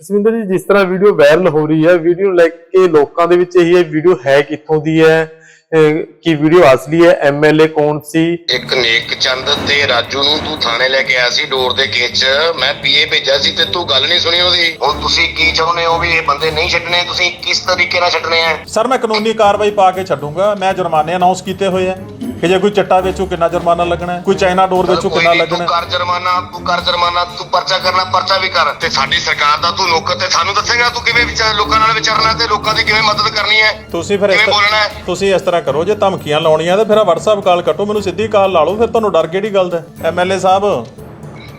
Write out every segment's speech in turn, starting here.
ਜਸਵਿੰਦਰ ਜੀ, ਜਿਸ ਤਰ੍ਹਾਂ ਵੀਡੀਓ ਵਾਇਰਲ ਹੋ ਰਹੀ ਹੈ ਵੀਡੀਓ ਨੂੰ ਲੈ ਕੇ ਲੋਕਾਂ ਦੇ ਵਿੱਚ ਇਹੀ ਹੈ ਵੀਡੀਓ ਹੈ ਕਿੱਥੋਂ ਦੀ ਹੈ? ਕੀ ਵੀਡੀਓ ਅਸਲੀ ਹੈ? ਐਮਐਲਏ ਕੌਣ ਸੀ? ਇੱਕ ਨੇਕ ਚੰਦ ਤੇ ਰਾਜੂ ਨੂੰ ਤੂੰ ਥਾਣੇ ਲੈ ਕੇ ਆਇਆ ਸੀ ਡੋਰ ਦੇ ਕੇਸ 'ਚ। ਮੈਂ ਪੀਏ ਭੇਜਿਆ ਸੀ ਤੇ ਤੂੰ ਗੱਲ ਨਹੀਂ ਸੁਣੀ ਉਹਦੀ। ਹੁਣ ਤੁਸੀਂ ਕੀ ਚਾਹੁੰਦੇ ਹੋ ਵੀ ਇਹ ਬੰਦੇ ਨਹੀਂ ਛੱਡਣੇ? ਤੁਸੀਂ ਕਿਸ ਤਰੀਕੇ ਨਾਲ ਛੱਡਣੇ ਆ? ਸਰ ਮੈਂ ਕਾਨੂੰਨੀ ਕਾਰਵਾਈ ਪਾ ਕੇ ਛੱਡੂੰਗਾ। ਮੈਂ ਜੁਰਮਾਨੇ ਅਨਾਉਂਸ ਕੀਤੇ ਹੋਏ ਆ ਕਿ ਜੇ ਕੋਈ ਚੱਟਾ ਵੇਚੂ ਕਿੰਨਾ ਜੁਰਮਾਨਾ ਲੱਗਣਾ ਹੈ? ਕੋਈ ਚਾਈਨਾ ਡੋਰ ਵੇਚੂ ਕੋਈ ਕਿੰਨਾ ਨਹੀਂ, ਲੱਗਣਾ ਤੂੰ ਹੈ? ਕਰ ਜੁਰਮਾਨਾ ਤੂੰ ਕਰ ਜੁਰਮਾਨਾ ਤੂੰ ਪਰਚਾ ਕਰਨਾ ਪਰਚਾ ਵੀ ਕਰ। ਤੇ ਸਾਡੀ ਸਰਕਾਰ ਦਾ ਤੂੰ ਨੌਕਰ ਤੇ ਸਾਨੂੰ ਦੱਸੇਗਾ ਤੂੰ ਕਿਵੇਂ ਵਿਚਾਰ ਲੋਕਾਂ ਨਾਲ ਵਿਚਰਨਾ ਤੇ ਲੋਕਾਂ ਦੀ ਕਿਵੇਂ ਮਦਦ ਕਰਨੀ ਹੈ? ਤੁਸੀਂ ਫਿਰ ਇਸ ਕਿਵੇਂ ਬੋਲਣਾ ਹੈ? ਤੁਸੀਂ ਇਸ ਤਰ੍ਹਾਂ ਕਰੋ ਜੇ ਧਮਕੀਆਂ ਲਾਉਣੀਆਂ ਤੇ ਫਿਰ WhatsApp ਕਾਲ ਕੱਟੋ ਮੈਨੂੰ ਸਿੱਧੀ ਕਾਲ ਲਾ ਲਓ ਫਿਰ ਤੁਹਾਨੂੰ ਡਰ ਕਿਹੜੀ ਗੱਲ ਦਾ? ਐਮਐਲਏ ਸਾਹਿਬ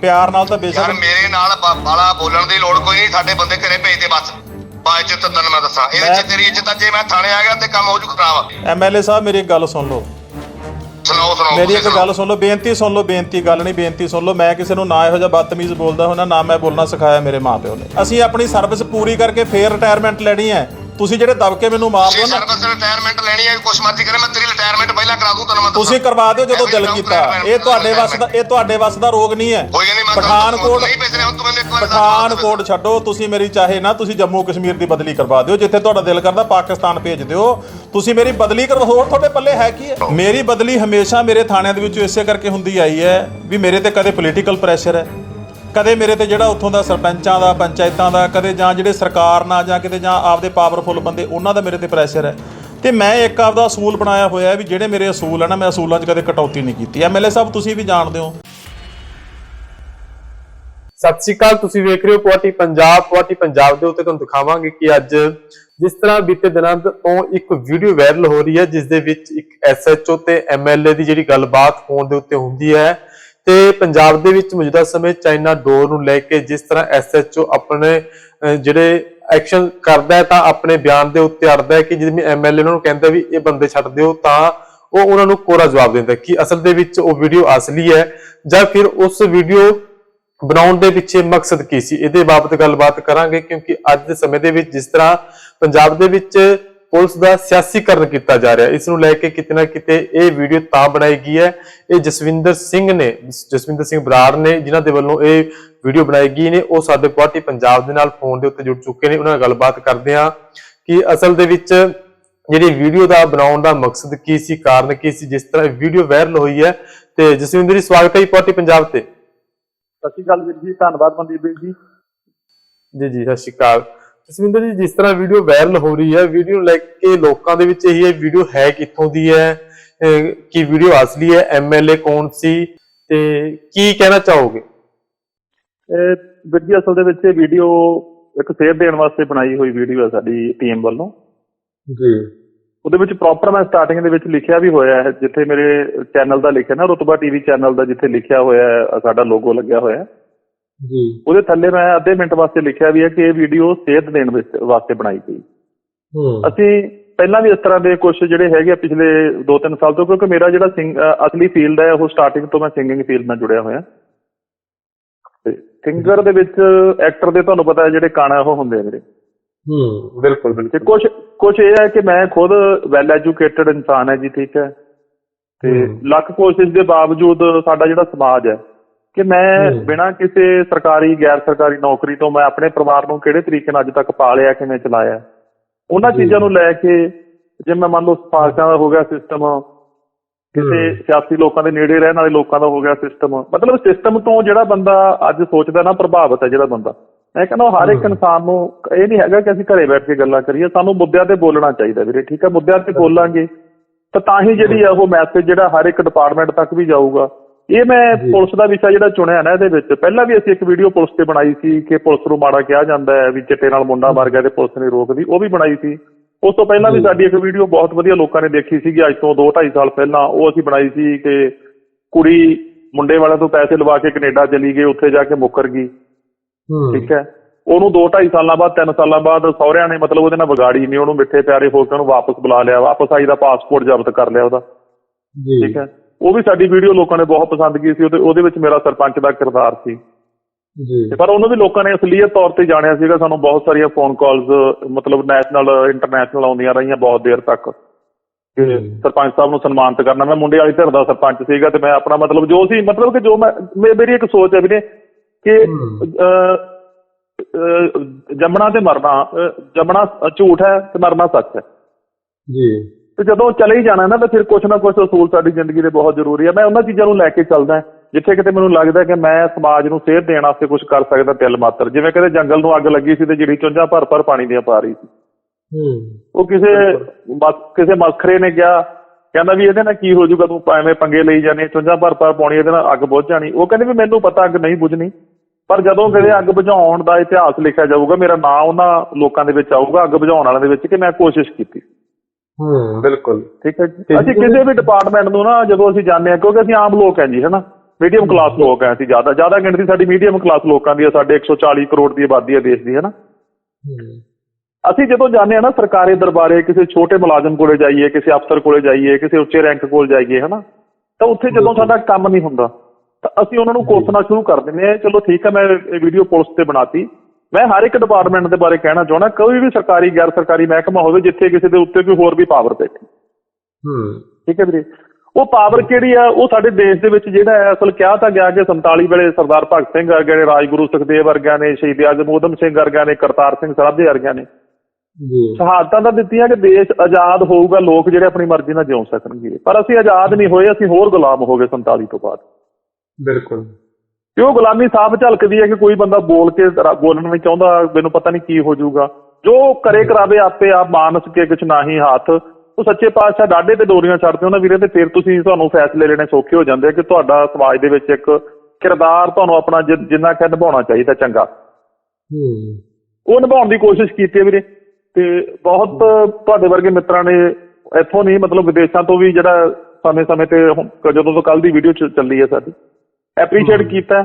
ਪਿਆਰ ਨਾਲ ਤਾਂ ਯਾਰ ਬੇਸ਼ੱਕ ਮੇਰੇ ਨਾਲ ਬ- ਬਾਲਾ ਬੋਲਣ ਦੀ ਲੋੜ ਕੋਈ ਨਹੀਂ ਸਾਡੇ ਬੰਦੇ ਘਰੇ ਭੇਜ ਦੇ ਬਸ। ਬਾ ਇੱਜ਼ਤ ਤੈਨੂੰ ਮੈਂ ਦੱਸਾਂ। ਇਹਦੇ ਮੈਂ- ਚ ਤੇਰੀ ਇੱਜ਼ਤ ਆ ਜੇ ਮੈਂ ਥਾਣੇ ਆ ਗਿਆ ਤੇ ਕੰਮ ਹੋ ਜੂ ਖਰਾਬ। ਐਮਐਲਏ ਸਾਹਿਬ ਮੇਰੀ ਇੱਕ ਗੱਲ ਸੁਣ ਲਓ। ਸੁਣਾਓ ਸੁਣਾਓ ਮੇਰੀ ਤੁਸੀਂ ਇੱਕ ਸੁਣਾਓ। ਗੱਲ ਸੁਣ ਲਓ ਬੇਨਤੀ ਸੁਣ ਲਓ ਬੇਨਤੀ ਗੱਲ ਨਹੀਂ ਬੇਨਤੀ ਸੁਣ ਲਓ। ਮੈਂ ਕਿਸੇ ਨੂੰ ਨਾ ਇਹੋ ਜਿਹਾ ਬਦਤਮੀਜ਼ ਬੋਲਦਾ ਹੁੰਦਾ ਨਾ ਮੈਂ ਬੋਲਣਾ ਸਿਖਾਇਆ ਮੇਰੇ ਮਾਪਿਓ ਨੇ। ਅਸੀਂ ਆਪਣੀ ਸਰਵਿਸ ਪੂਰੀ ਕਰਕੇ ਫੇਰ ਰਿਟਾਇਰਮੈਂਟ ਲੈਣੀ ਹੈ। ਤੁਸੀਂ ਜਿਹੜੇ ਦਬਕੇ ਮੈਨੂੰ ਮਾਰ ਤੁਸੀਂ ਦਿਓ ਨਾ ਸਰਵਿਸ ਰਿਟਾਇਰਮੈਂਟ ਲੈਣੀ ਹੈ ਕੁਛ ਮਰਜ਼ੀ ਕਰੇ ਮੈਂ ਤੇਰੀ ਰਿਟਾਇਰਮੈਂਟ ਪਹਿਲਾਂ ਕਰਾ ਦੂੰ ਤੈਨੂੰ ਮੈਂ ਤੁਸੀਂ ਕਰਵਾ ਦਿਓ ਜਦੋਂ ਦਿਲ ਕੀਤਾ। ਇਹ ਤੁਹਾਡੇ ਵੱਸ ਦਾ ਇਹ ਤੁਹਾਡੇ ਵੱਸ ਦਾ ਰੋਗ ਨਹੀਂ ਹੈ। ਕੋਈ ਗੱਲ ਨਹੀਂ ਮੈਂ ਪਠਾਨਕੋਟ ਨਹੀਂ ਭੇਜ ਰਿਹਾ ਹੁਣ ਤੂੰ ਮੈਨੂੰ ਇੱਕ ਵਾਰ ਦੱਸ ਪਠਾਨਕੋਟ ਛੱਡੋ ਤੁਸੀਂ ਮੇਰੀ ਚਾਹੇ ਨਾ ਤੁਸੀਂ ਜੰਮੂ ਕਸ਼ਮੀਰ ਦੀ ਬਦਲੀ ਕਰਵਾ ਦਿਓ। ਜਿੱਥੇ ਤੁਹਾਡਾ ਦਿਲ ਕਰਦਾ ਪਾਕਿਸਤਾਨ ਭੇਜ ਦਿਓ। ਤੁਸੀਂ ਮੇਰੀ ਬਦਲੀ ਕਰਵਾ ਹੋਰ ਤੁਹਾਡੇ ਪੱਲੇ ਹੈ ਕੀ ਹੈ? ਮੇਰੀ ਬਦਲੀ ਹਮੇਸ਼ਾ ਮੇਰੇ ਥਾਣਿਆਂ ਦੇ ਵਿੱਚ ਇਸੇ ਕਰਕੇ ਹੁੰਦੀ ਆਈ ਹੈ ਵੀ ਮੇਰੇ ਤੇ ਕਦੇ ਪੋਲੀਟੀਕਲ ਪ੍ਰੈਸ਼ਰ ਹੈ। ਕਦੇ ਮੇਰੇ ਤੇ ਜਿਹੜਾ ਉੱਥੋਂ ਦਾ ਸਰਪੰਚਾਂ ਦਾ, ਪੰਚਾਇਤਾਂ ਦਾ, ਕਦੇ ਜਾਂ ਜਿਹੜੇ ਸਰਕਾਰ ਨਾਲ ਜਾਂ ਕਿਤੇ ਜਾਂ ਆਪਦੇ ਪਾਵਰਫੁੱਲ ਬੰਦੇ, ਉਹਨਾਂ ਦਾ ਮੇਰੇ ਤੇ ਪ੍ਰੈਸ਼ਰ ਹੈ। ਤੇ ਮੈਂ ਇੱਕ ਆਪਦਾ ਅਸੂਲ ਬਣਾਇਆ ਹੋਇਆ ਹੈ ਵੀ ਜਿਹੜੇ ਮੇਰੇ ਅਸੂਲ ਹੈ ਮੈਂ ਅਸੂਲਾਂ 'ਚ ਕਦੇ ਕਟੌਤੀ ਨਹੀਂ ਕੀਤੀ। ਐਮਐਲਏ ਸਾਹਿਬ, ਤੁਸੀਂ ਵੀ ਜਾਣਦੇ ਹੋ। ਸਤਿ ਸ਼੍ਰੀ ਅਕਾਲ, ਤੁਸੀਂ ਵੇਖ ਰਹੇ ਹੋ ਪੁਆਟੀ ਪੰਜਾਬ। ਪੁਆਟੀ ਪੰਜਾਬ ਦੇ ਉੱਤੇ ਤੁਹਾਨੂੰ ਦਿਖਾਵਾਂਗੇ ਕਿ ਅੱਜ ਜਿਸ ਤਰ੍ਹਾਂ ਬੀਤੇ ਦਿਨਾਂ ਤੋਂ ਇੱਕ ਵੀਡੀਓ ਵਾਇਰਲ ਹੋ ਰਹੀ ਹੈ, ਜਿਸ ਦੇ ਵਿੱਚ ਇੱਕ ਐਸਐਚਓ ਤੇ ਐਮਐਲਏ ਦੀ ਜਿਹੜੀ ਗੱਲਬਾਤ ਫੋਨ ਦੇ ਉੱਤੇ ਹੁੰਦੀ ਹੈ। ਤੇ ਪੰਜਾਬ ਦੇ ਵਿੱਚ ਮੌਜੂਦਾ ਸਮੇਂ ਚਾਈਨਾ ਡੋਰ ਨੂੰ ਲੈ ਕੇ ਜਿਸ ਤਰ੍ਹਾਂ ਐਸਐਚਓ ਆਪਣੇ ਜਿਹੜੇ ਐਕਸ਼ਨ ਕਰਦਾ ਹੈ ਤਾਂ ਆਪਣੇ ਬਿਆਨ ਦੇ ਉੱਤੇ ਅੜਦਾ ਕਿ ਜਿਵੇਂ ਐਮਐਲਏ ਉਹਨਾਂ ਨੂੰ ਕਹਿੰਦਾ ਵੀ ਇਹ ਬੰਦੇ ਛੱਡ ਦਿਓ ਤਾਂ ਉਹ ਉਹਨਾਂ ਨੂੰ ਕੋਰਾ ਜਵਾਬ ਦਿੰਦਾ ਕਿ ਅਸਲ ਦੇ ਵਿੱਚ ਉਹ ਵੀਡੀਓ ਅਸਲੀ ਹੈ ਜਾਂ ਫਿਰ ਉਸ ਵੀਡੀਓ ਬਣਾਉਣ ਦੇ ਪਿੱਛੇ ਮਕਸਦ ਕੀ ਸੀ? ਇਹਦੇ ਬਾਬਤ ਗੱਲਬਾਤ ਕਰਾਂਗੇ ਕਿਉਂਕਿ ਅੱਜ ਦੇ ਸਮੇਂ ਦੇ ਵਿੱਚ ਜਿਸ ਤਰ੍ਹਾਂ ਪੰਜਾਬ ਦੇ ਵਿੱਚ ਪੁਲਿਸ ਦਾ ਸਿਆਸੀਕਰਨ ਕੀਤਾ ਜਾ ਰਿਹਾ। ਇਸ ਨੂੰ ਲੈ ਕੇ ਕਿਤੇ ਨਾ ਕਿਤੇ ਇਹ ਵੀਡੀਓ ਤਾਂ ਬਣਾਈ ਗਈ ਹੈ। ਇਹ ਜਸਵਿੰਦਰ ਸਿੰਘ ਨੇ ਜਸਵਿੰਦਰ ਸਿੰਘ ਬਰਾੜ ਨੇ ਜਿਨ੍ਹਾਂ ਦੇ ਵੱਲੋਂ ਇਹ ਵੀਡੀਓ ਬਣਾਈ ਗਈ ਨੇ ਉਹ ਸਾਡੇ ਪਾਰਟੀ ਪੰਜਾਬ ਦੇ ਨਾਲ ਫੋਨ ਦੇ ਉੱਤੇ ਜੁੜ ਚੁੱਕੇ ਨੇ। ਉਹਨਾਂ ਨਾਲ ਗੱਲਬਾਤ ਕਰਦੇ ਹਾਂ ਕਿ ਅਸਲ ਦੇ ਵਿੱਚ ਜਿਹੜੀ ਵੀਡੀਓ ਦਾ ਬਣਾਉਣ ਦਾ ਮਕਸਦ ਕੀ ਸੀ ਕਾਰਨ ਕੀ ਸੀ ਜਿਸ ਤਰ੍ਹਾਂ ਵੀਡੀਓ ਵਾਇਰਲ ਹੋਈ ਹੈ। ਤੇ ਜਸਵਿੰਦਰ ਜੀ ਸਵਾਗਤ ਹੈ ਜੀ ਪਾਰਟੀ ਪੰਜਾਬ ਤੇ। ਸਤਿ ਸ਼੍ਰੀ ਅਕਾਲ ਵੀਰ ਜੀ ਧੰਨਵਾਦ ਮਨਦੀਪ ਵੀਰ ਜੀ। ਜੀ ਜੀ ਸਤਿ ਸ਼੍ਰੀ ਅਕਾਲ। ਜਸਵਿੰਦਰ ਜੀ ਜਿਸ ਤਰ੍ਹਾਂ ਵੀਡੀਓ ਵਾਇਰਲ ਹੋ ਰਹੀ ਹੈ ਵੀਡੀਓ ਨੂੰ ਲੈ ਕੇ ਲੋਕਾਂ ਦੇ ਵਿੱਚ ਇਹੀ ਹੈ ਵੀਡੀਓ ਹੈ ਕਿੱਥੋਂ ਦੀ ਹੈ? ਕੀ ਵੀਡੀਓ ਅਸਲੀ ਹੈ? ਐਮਐਲਏ ਕੌਣ ਸੀ? ਤੇ ਕੀ ਕਹਿਣਾ ਚਾਹੋਗੇ? ਇਹ ਜੀ ਅਸਲ ਦੇ ਵਿੱਚ ਇਹ ਵੀਡੀਓ ਇੱਕ ਸੇਧ ਦੇਣ ਵਾਸਤੇ ਬਣਾਈ ਹੋਈ ਵੀਡੀਓ ਹੈ ਸਾਡੀ ਟੀਮ ਵੱਲੋਂ। ਜੀ। ਉਹਦੇ ਵਿੱਚ ਪ੍ਰੋਪਰ ਮੈਂ ਸਟਾਰਟਿੰਗ ਦੇ ਵਿੱਚ ਲਿਖਿਆ ਵੀ ਹੋਇਆ ਹੈ ਜਿੱਥੇ ਮੇਰੇ ਚੈਨਲ ਦਾ ਲਿਖਿਆ ਨਾ ਰੁਤਬਾ ਟੀਵੀ ਚੈਨਲ ਦਾ ਜਿੱਥੇ ਲਿਖਿਆ ਹੋਇਆ ਹੈ ਸਾਡਾ ਲੋਗੋ ਲੱਗਿਆ ਹੋਇਆ ਹੈ। ਜੀ। ਉਹਦੇ ਥੱਲੇ ਮੈਂ ਅੱਧੇ ਮਿੰਟ ਵਾਸਤੇ ਲਿਖਿਆ ਵੀ ਹੈ ਕਿ ਇਹ ਵੀਡੀਓ ਸੇਧ ਦੇਣ ਵਾਸਤੇ ਬਣਾਈ ਗਈ। ਹੂੰ। ਅਸੀਂ ਪਹਿਲਾਂ ਵੀ ਇਸ ਤਰ੍ਹਾਂ ਦੇ ਕੁਝ ਜਿਹੜੇ ਹੈਗੇ ਆ ਪਿਛਲੇ 2-3 ਸਾਲ ਤੋਂ ਕਿਉਂਕਿ ਮੇਰਾ ਜਿਹੜਾ ਅਸਲੀ ਫੀਲਡ ਹੈ ਉਹ ਸਟਾਰਟਿੰਗ ਤੋਂ ਮੈਂ ਸਿੰਗਿੰਗ ਫੀਲਡ ਨਾਲ ਜੁੜਿਆ ਹੋਇਆ। ਤੇ ਸਿੰਗਰ ਦੇ ਵਿੱਚ ਐਕਟਰ ਦੇ ਤੁਹਾਨੂੰ ਪਤਾ ਹੈ ਜਿਹੜੇ ਕਾਣਾ ਉਹ ਹੁੰਦੇ ਆ ਮੇਰੇ। ਹੂੰ। ਬਿਲਕੁਲ ਬਿਲਕੁਲ। ਕੁਝ ਕੁਝ ਇਹ ਹੈ ਕਿ ਮੈਂ ਖੁਦ ਵੈਲ ਐਜੂਕੇਟਡ ਇਨਸਾਨ ਹੈ ਜੀ ਠੀਕ ਹੈ। ਤੇ। ਲੱਖ ਕੋਸ਼ਿਸ਼ ਦੇ ਬਾਵਜੂਦ ਸਾਡਾ ਜਿਹੜਾ ਸਮਾਜ ਹੈ ਕਿ ਮੈਂ। ਬਿਨਾਂ ਕਿਸੇ ਸਰਕਾਰੀ ਗੈਰ ਸਰਕਾਰੀ ਨੌਕਰੀ ਤੋਂ ਮੈਂ ਆਪਣੇ ਪਰਿਵਾਰ ਨੂੰ ਕਿਹੜੇ ਤਰੀਕੇ ਨਾਲ ਅੱਜ ਤੱਕ ਪਾਲਿਆ ਕਿਵੇਂ ਚਲਾਇਆ ਉਹਨਾਂ। ਚੀਜ਼ਾਂ ਨੂੰ ਲੈ ਕੇ ਜੇ ਮੈਂ ਮੰਨ ਲਓ ਸਪਾਰਕਾਂ ਦਾ ਹੋ ਗਿਆ ਸਿਸਟਮ ਕਿਸੇ। ਸਿਆਸੀ ਲੋਕਾਂ ਦੇ ਨੇੜੇ ਰਹਿਣ ਵਾਲੇ ਲੋਕਾਂ ਦਾ ਹੋ ਗਿਆ ਸਿਸਟਮ ਮਤਲਬ ਸਿਸਟਮ ਤੋਂ ਜਿਹੜਾ ਬੰਦਾ ਅੱਜ ਸੋਚਦਾ ਨਾ ਪ੍ਰਭਾਵਿਤ ਹੈ ਜਿਹੜਾ ਬੰਦਾ ਮੈਂ ਕਹਿੰਦਾ ਹਰ ਇੱਕ। ਇਨਸਾਨ ਨੂੰ ਇਹ ਨਹੀਂ ਹੈਗਾ ਕਿ ਅਸੀਂ ਘਰੇ ਬੈਠ ਕੇ ਗੱਲਾਂ ਕਰੀਏ ਸਾਨੂੰ ਮੁੱਦਿਆਂ ਤੇ ਬੋਲਣਾ ਚਾਹੀਦਾ ਵੀਰੇ ਠੀਕ ਹੈ ਮੁੱਦਿਆਂ ਤੇ ਬੋਲਾਂਗੇ ਤਾਂ ਤਾਂ ਹੀ ਜਿਹੜੀ ਆ ਉਹ ਮੈਸੇਜ ਜਿਹੜਾ ਹਰ ਇੱਕ ਡਿਪਾਰਟਮੈਂਟ ਤੱਕ ਵੀ ਜਾਊਗਾ ਇਹ ਮੈਂ। ਪੁਲਿਸ ਦਾ ਵਿਸ਼ਾ ਜਿਹੜਾ ਚੁਣਿਆ ਨਾ ਇਹਦੇ ਵਿੱਚ ਪਹਿਲਾਂ ਵੀ ਅਸੀਂ ਇੱਕ ਵੀਡੀਓ ਪੁਲਿਸ ਤੇ ਬਣਾਈ ਸੀ ਕਿ ਪੁਲਿਸ ਨੂੰ ਮਾੜਾ ਕਿਹਾ ਜਾਂਦਾ ਹੈ ਵੀ ਚਿੱਟੇ ਨਾਲ ਮੁੰਡਾ ਮਰ ਗਿਆ ਤੇ ਪੁਲਿਸ ਨਹੀਂ ਰੋਕਦੀ ਉਹ ਵੀ ਬਣਾਈ ਸੀ। ਉਸ ਤੋਂ ਪਹਿਲਾਂ ਵੀ। ਸਾਡੀ ਇੱਕ ਵੀਡੀਓ ਬਹੁਤ ਵਧੀਆ ਲੋਕਾਂ ਨੇ ਦੇਖੀ ਸੀਗੀ ਅੱਜ ਤੋਂ 2 2.5 ਸਾਲ ਪਹਿਲਾਂ ਉਹ ਅਸੀਂ ਬਣਾਈ ਸੀ ਕਿ ਕੁੜੀ ਮੁੰਡੇ ਵਾਲਿਆਂ ਤੋਂ ਪੈਸੇ ਲਵਾ ਕੇ ਕੈਨੇਡਾ ਚਲੀ ਗਈ ਉੱਥੇ ਜਾ ਕੇ ਮੁੱਕਰ ਗਈ। ਠੀਕ ਹੈ? ਉਹਨੂੰ 2 2.5 ਸਾਲਾਂ ਬਾਅਦ 3 ਸਾਲਾਂ ਬਾਅਦ ਸਹੁਰਿਆਂ ਨੇ ਮਤਲਬ ਉਹਦੇ ਨਾਲ ਵਿਗਾੜੀ ਨਹੀਂ ਉਹਨੂੰ ਮਿੱਠੇ ਪਿਆਰੇ ਹੋ ਕੇ ਉਹਨੂੰ ਵਾਪਸ ਬੁਲਾ ਲਿਆ ਵਾਪਸ ਆਈ ਦਾ ਪਾਸਪੋਰਟ ਜ਼ਬਤ ਕਰ ਲਿਆ ਉਹਦਾ। ਠੀਕ ਹੈ? ਉਹ ਵੀ ਸਾਡੀ ਵੀਡੀਓ ਲੋਕਾਂ ਨੇ ਬਹੁਤ ਪਸੰਦ ਕੀਤੀ ਸੀ ਉਹਦੇ ਉਹਦੇ ਵਿੱਚ ਮੇਰਾ ਸਰਪੰਚ ਦਾ ਕਿਰਦਾਰ ਸੀ। ਜੀ। ਪਰ ਉਹਨੂੰ ਵੀ ਲੋਕਾਂ ਨੇ ਅਸਲੀਅਤ ਤੌਰ ਤੇ ਜਾਣਿਆ ਸੀਗਾ ਸਾਨੂੰ ਬਹੁਤ ਸਾਰੀਆਂ ਫੋਨ ਕਾਲਸ ਮਤਲਬ ਨੈਸ਼ਨਲ ਇੰਟਰਨੈਸ਼ਨਲ ਆਉਂਦੀਆਂ ਰਹੀਆਂ ਬਹੁਤ ਦੇਰ ਤੱਕ। ਸਰਪੰਚ ਸਾਹਿਬ ਨੂੰ ਸਨਮਾਨਿਤ ਕਰਨਾ ਮੈਂ ਮੁੰਡੇ ਵਾਲੀ ਧਿਰ ਦਾ ਸਰਪੰਚ ਸੀਗਾ ਤੇ ਮੈਂ ਆਪਣਾ ਮਤਲਬ ਜੋ ਸੀ ਮਤਲਬ ਕਿ ਜੋ ਮੈਂ ਮੇਰੀ ਇੱਕ ਸੋਚ ਹੈ ਵੀਰੇ ਕਿ ਜੰਮਣਾ ਤੇ ਮਰਨਾ ਜੰਮਣਾ ਝੂਠ ਹੈ ਤੇ ਮਰਨਾ ਸੱਚ ਹੈ। ਜੀ। ਤੇ ਜਦੋਂ ਚਲੇ ਹੀ ਜਾਣਾ ਨਾ ਤਾਂ ਫਿਰ ਕੁਛ ਨਾ ਕੁਛ ਅਸੂਲ ਸਾਡੀ ਜ਼ਿੰਦਗੀ ਦੇ ਬਹੁਤ ਜ਼ਰੂਰੀ ਹੈ ਮੈਂ ਉਹਨਾਂ ਚੀਜ਼ਾਂ ਨੂੰ ਲੈ ਕੇ ਚੱਲਦਾ ਜਿੱਥੇ ਕਿਤੇ ਮੈਨੂੰ ਲੱਗਦਾ ਕਿ ਮੈਂ ਸਮਾਜ ਨੂੰ ਸੇਧ ਦੇਣ ਵਾਸਤੇ ਕੁਝ ਕਰ ਸਕਦਾ ਤਿਲ ਮਾਤਰ। ਜਿਵੇਂ ਕਿਤੇ ਜੰਗਲ ਨੂੰ ਅੱਗ ਲੱਗੀ ਸੀ ਤੇ ਜਿਹੜੀ ਚੁੰਝਾਂ ਭਰ ਭਰ ਪਾਣੀ ਦੀਆਂ ਪਾ ਰਹੀ ਸੀ। ਹੂੰ। ਉਹ ਕਿਸੇ ਕਿਸੇ ਮਸਖਰੇ ਨੇ ਕਿਹਾ ਕਹਿੰਦਾ ਵੀ ਇਹਦੇ ਨਾਲ ਕੀ ਹੋ ਜਾਊਗਾ ਤੂੰ ਐਵੇਂ ਪੰਗੇ ਲਈ ਜਾਣੇ ਚੁੰਝਾਂ ਭਰ ਭਰ ਪਾਉਣੀ ਇਹਦੇ ਨਾਲ ਅੱਗ ਬੁਝ ਜਾਣੀ। ਉਹ ਕਹਿੰਦੇ ਵੀ ਮੈਨੂੰ ਪਤਾ ਅੱਗ ਨਹੀਂ ਬੁਝਣੀ। ਪਰ ਜਦੋਂ ਕਦੇ ਅੱਗ ਬੁਝਾਉਣ ਦਾ ਇਤਿਹਾਸ ਲਿਖਿਆ ਜਾਊਗਾ ਮੇਰਾ ਨਾਂ ਉਹਨਾਂ ਲੋਕਾਂ ਦੇ ਵਿੱਚ ਆਊਗਾ ਅੱਗ ਬੁਝਾਉਣ ਵਾਲਿਆਂ ਦੇ ਵਿੱਚ ਕਿ ਮੈਂ ਕੋਸ਼ਿਸ਼ ਕੀਤੀ। ਹੂੰ ਬਿਲਕੁਲ। ਠੀਕ ਹੈ ਅਸੀਂ ਕਿਸੇ ਵੀ ਡਿਪਾਰਟਮੈਂਟ ਨੂੰ ਨਾ ਜਦੋਂ ਅਸੀਂ ਜਾਂਦੇ ਹਾਂ ਕਿਉਂਕਿ ਅਸੀਂ ਆਮ ਲੋਕ ਹਾਂ ਜੀ ਹਨਾ? ਮੀਡੀਅਮ ਕਲਾਸ ਲੋਕ ਹਾਂ ਅਸੀਂ ਜ਼ਿਆਦਾ। ਜ਼ਿਆਦਾ ਗਿਣਤੀ ਸਾਡੀ ਮੀਡੀਅਮ ਕਲਾਸ ਲੋਕਾਂ ਦੀ ਹੈ ਸਾਡੇ 140 ਕਰੋੜ ਦੀ ਆਬਾਦੀ ਹੈ ਦੇਸ਼ ਦੀ ਹਨਾ? ਹੂੰ। ਅਸੀਂ ਜਦੋਂ ਜਾਂਦੇ ਹਾਂ ਨਾ ਸਰਕਾਰੀ ਦਰਬਾਰੇ ਕਿਸੇ ਛੋਟੇ ਮੁਲਾਜ਼ਮ ਕੋਲੇ ਜਾਈਏ ਕਿਸੇ ਅਫਸਰ ਕੋਲੇ ਜਾਈਏ ਕਿਸੇ ਉੱਚੇ ਰੈਂਕ ਕੋਲ ਜਾਈਏ ਹਨਾ? ਤਾਂ ਉੱਥੇ ਜਦੋਂ ਸਾਡਾ ਕੰਮ ਨਹੀਂ ਹੁੰਦਾ ਤਾਂ ਅਸੀਂ ਉਹਨਾਂ ਨੂੰ ਕੋਸਣਾ ਸ਼ੁਰੂ ਕਰ ਦਿੰਦੇ ਹਾਂ ਚਲੋ ਠੀਕ ਹੈ ਮੈਂ ਇਹ ਵੀਡੀਓ ਪੁਲਿਸ ਤੇ ਬਣਾਤੀ ਮੈਂ ਹਰ ਇੱਕ ਡਿਪਾਰਟਮੈਂਟ ਦੇ ਬਾਰੇ ਕਹਿਣਾ ਚਾਹੁੰਦਾ ਕੋਈ ਵੀ ਸਰਕਾਰੀ ਗੈਰ ਸਰਕਾਰੀ ਮਹਿਕਮਾ ਹੋਵੇ ਜਿੱਥੇ ਕਿਸੇ ਦੇ ਉੱਤੇ ਕੋਈ ਹੋਰ ਵੀ ਪਾਵਰ ਬੈਠੇ ਹੂੰ। ਠੀਕ ਹੈ ਵੀਰੇ? ਉਹ ਪਾਵਰ ਕਿਹੜੀ ਆ? ਉਹ ਸਾਡੇ ਦੇਸ਼ ਦੇ ਵਿੱਚ ਜਿਹੜਾ ਹੈ ਅਸਲ ਕਿਹਾ ਤਾਂ ਗਿਆ ਕਿ 47 ਵੇਲੇ ਸਰਦਾਰ ਭਗਤ ਸਿੰਘ ਵਰਗਿਆਂ ਨੇ ਰਾਜਗੁਰੂ ਸੁਖਦੇਵ ਵਰਗਿਆਂ ਨੇ ਸ਼ਹੀਦ ਆਜ਼ਮ ਊਧਮ ਸਿੰਘ ਵਰਗਿਆਂ ਨੇ ਕਰਤਾਰ ਸਿੰਘ ਸਰਾਭੇ ਵਰਗਿਆਂ ਨੇ। ਜੀ। ਸ਼ਹਾਦਤਾਂ ਤਾਂ ਦਿੱਤੀਆਂ ਕਿ ਦੇਸ਼ ਆਜ਼ਾਦ ਹੋਊਗਾ ਲੋਕ ਜਿਹੜੇ ਆਪਣੀ ਮਰਜ਼ੀ ਨਾਲ ਜਿਉ ਸਕਣਗੇ। ਪਰ ਅਸੀਂ ਆਜ਼ਾਦ ਨਹੀਂ ਹੋਏ ਅਸੀਂ ਹੋਰ ਗੁਲਾਮ ਹੋ ਗਏ 47 ਤੋਂ ਬਾਅਦ। ਬਿਲਕੁਲ। ਤੇ ਉਹ ਗੁਲਾਮੀ ਸਾਫ਼ ਝਲਕਦੀ ਹੈ ਕਿ ਕੋਈ ਬੰਦਾ ਬੋਲ ਕੇ ਬੋਲਣ ਨਹੀਂ ਚਾਹੁੰਦਾ ਮੈਨੂੰ ਪਤਾ ਨਹੀਂ ਕੀ ਹੋ ਜਾਊਗਾ। ਜੋ ਕਰੇ ਕਰਾਵੇ ਆਪੇ ਆਪ ਮਾਨਸ ਕੇ ਕੁਛ ਨਾਹੀ ਹੱਥ। ਉਹ ਸੱਚੇ ਪਾਤਸ਼ਾਹ ਡਾਡੇ ਤੇ ਡੋਰੀਆਂ ਛੱਡਦੇ ਉਹਨਾਂ ਵੀਰੇ ਤੇ ਫਿਰ ਤੁਸੀਂ ਤੁਹਾਨੂੰ ਫੈਸਲੇ ਲੈਣੇ ਸੌਖੇ ਹੋ ਜਾਂਦੇ ਕਿ ਤੁਹਾਡਾ ਸਮਾਜ ਦੇ ਵਿੱਚ ਇੱਕ ਕਿਰਦਾਰ ਤੁਹਾਨੂੰ ਆਪਣਾ ਜਿੰਨਾ ਕਿ ਨਿਭਾਉਣਾ ਚਾਹੀਦਾ ਚੰਗਾ। ਹੂੰ। ਉਹ ਨਿਭਾਉਣ ਦੀ ਕੋਸ਼ਿਸ਼ ਕੀਤੀ ਵੀਰੇ। ਤੇ ਬਹੁਤ ਤੁਹਾਡੇ ਵਰਗੇ ਮਿੱਤਰਾਂ ਨੇ ਇੱਥੋਂ ਨਹੀਂ ਮਤਲਬ ਵਿਦੇਸ਼ਾਂ ਤੋਂ ਵੀ ਜਿਹੜਾ ਸਮੇਂ-ਸਮੇਂ ਤੇ ਜਦੋਂ ਤੋਂ ਕੱਲ ਦੀ ਵੀਡੀਓ ਚੱਲੀ ਹੈ ਸਾਡੀ। ਐਪਰੀਸ਼ੀਏਟ ਕੀਤਾ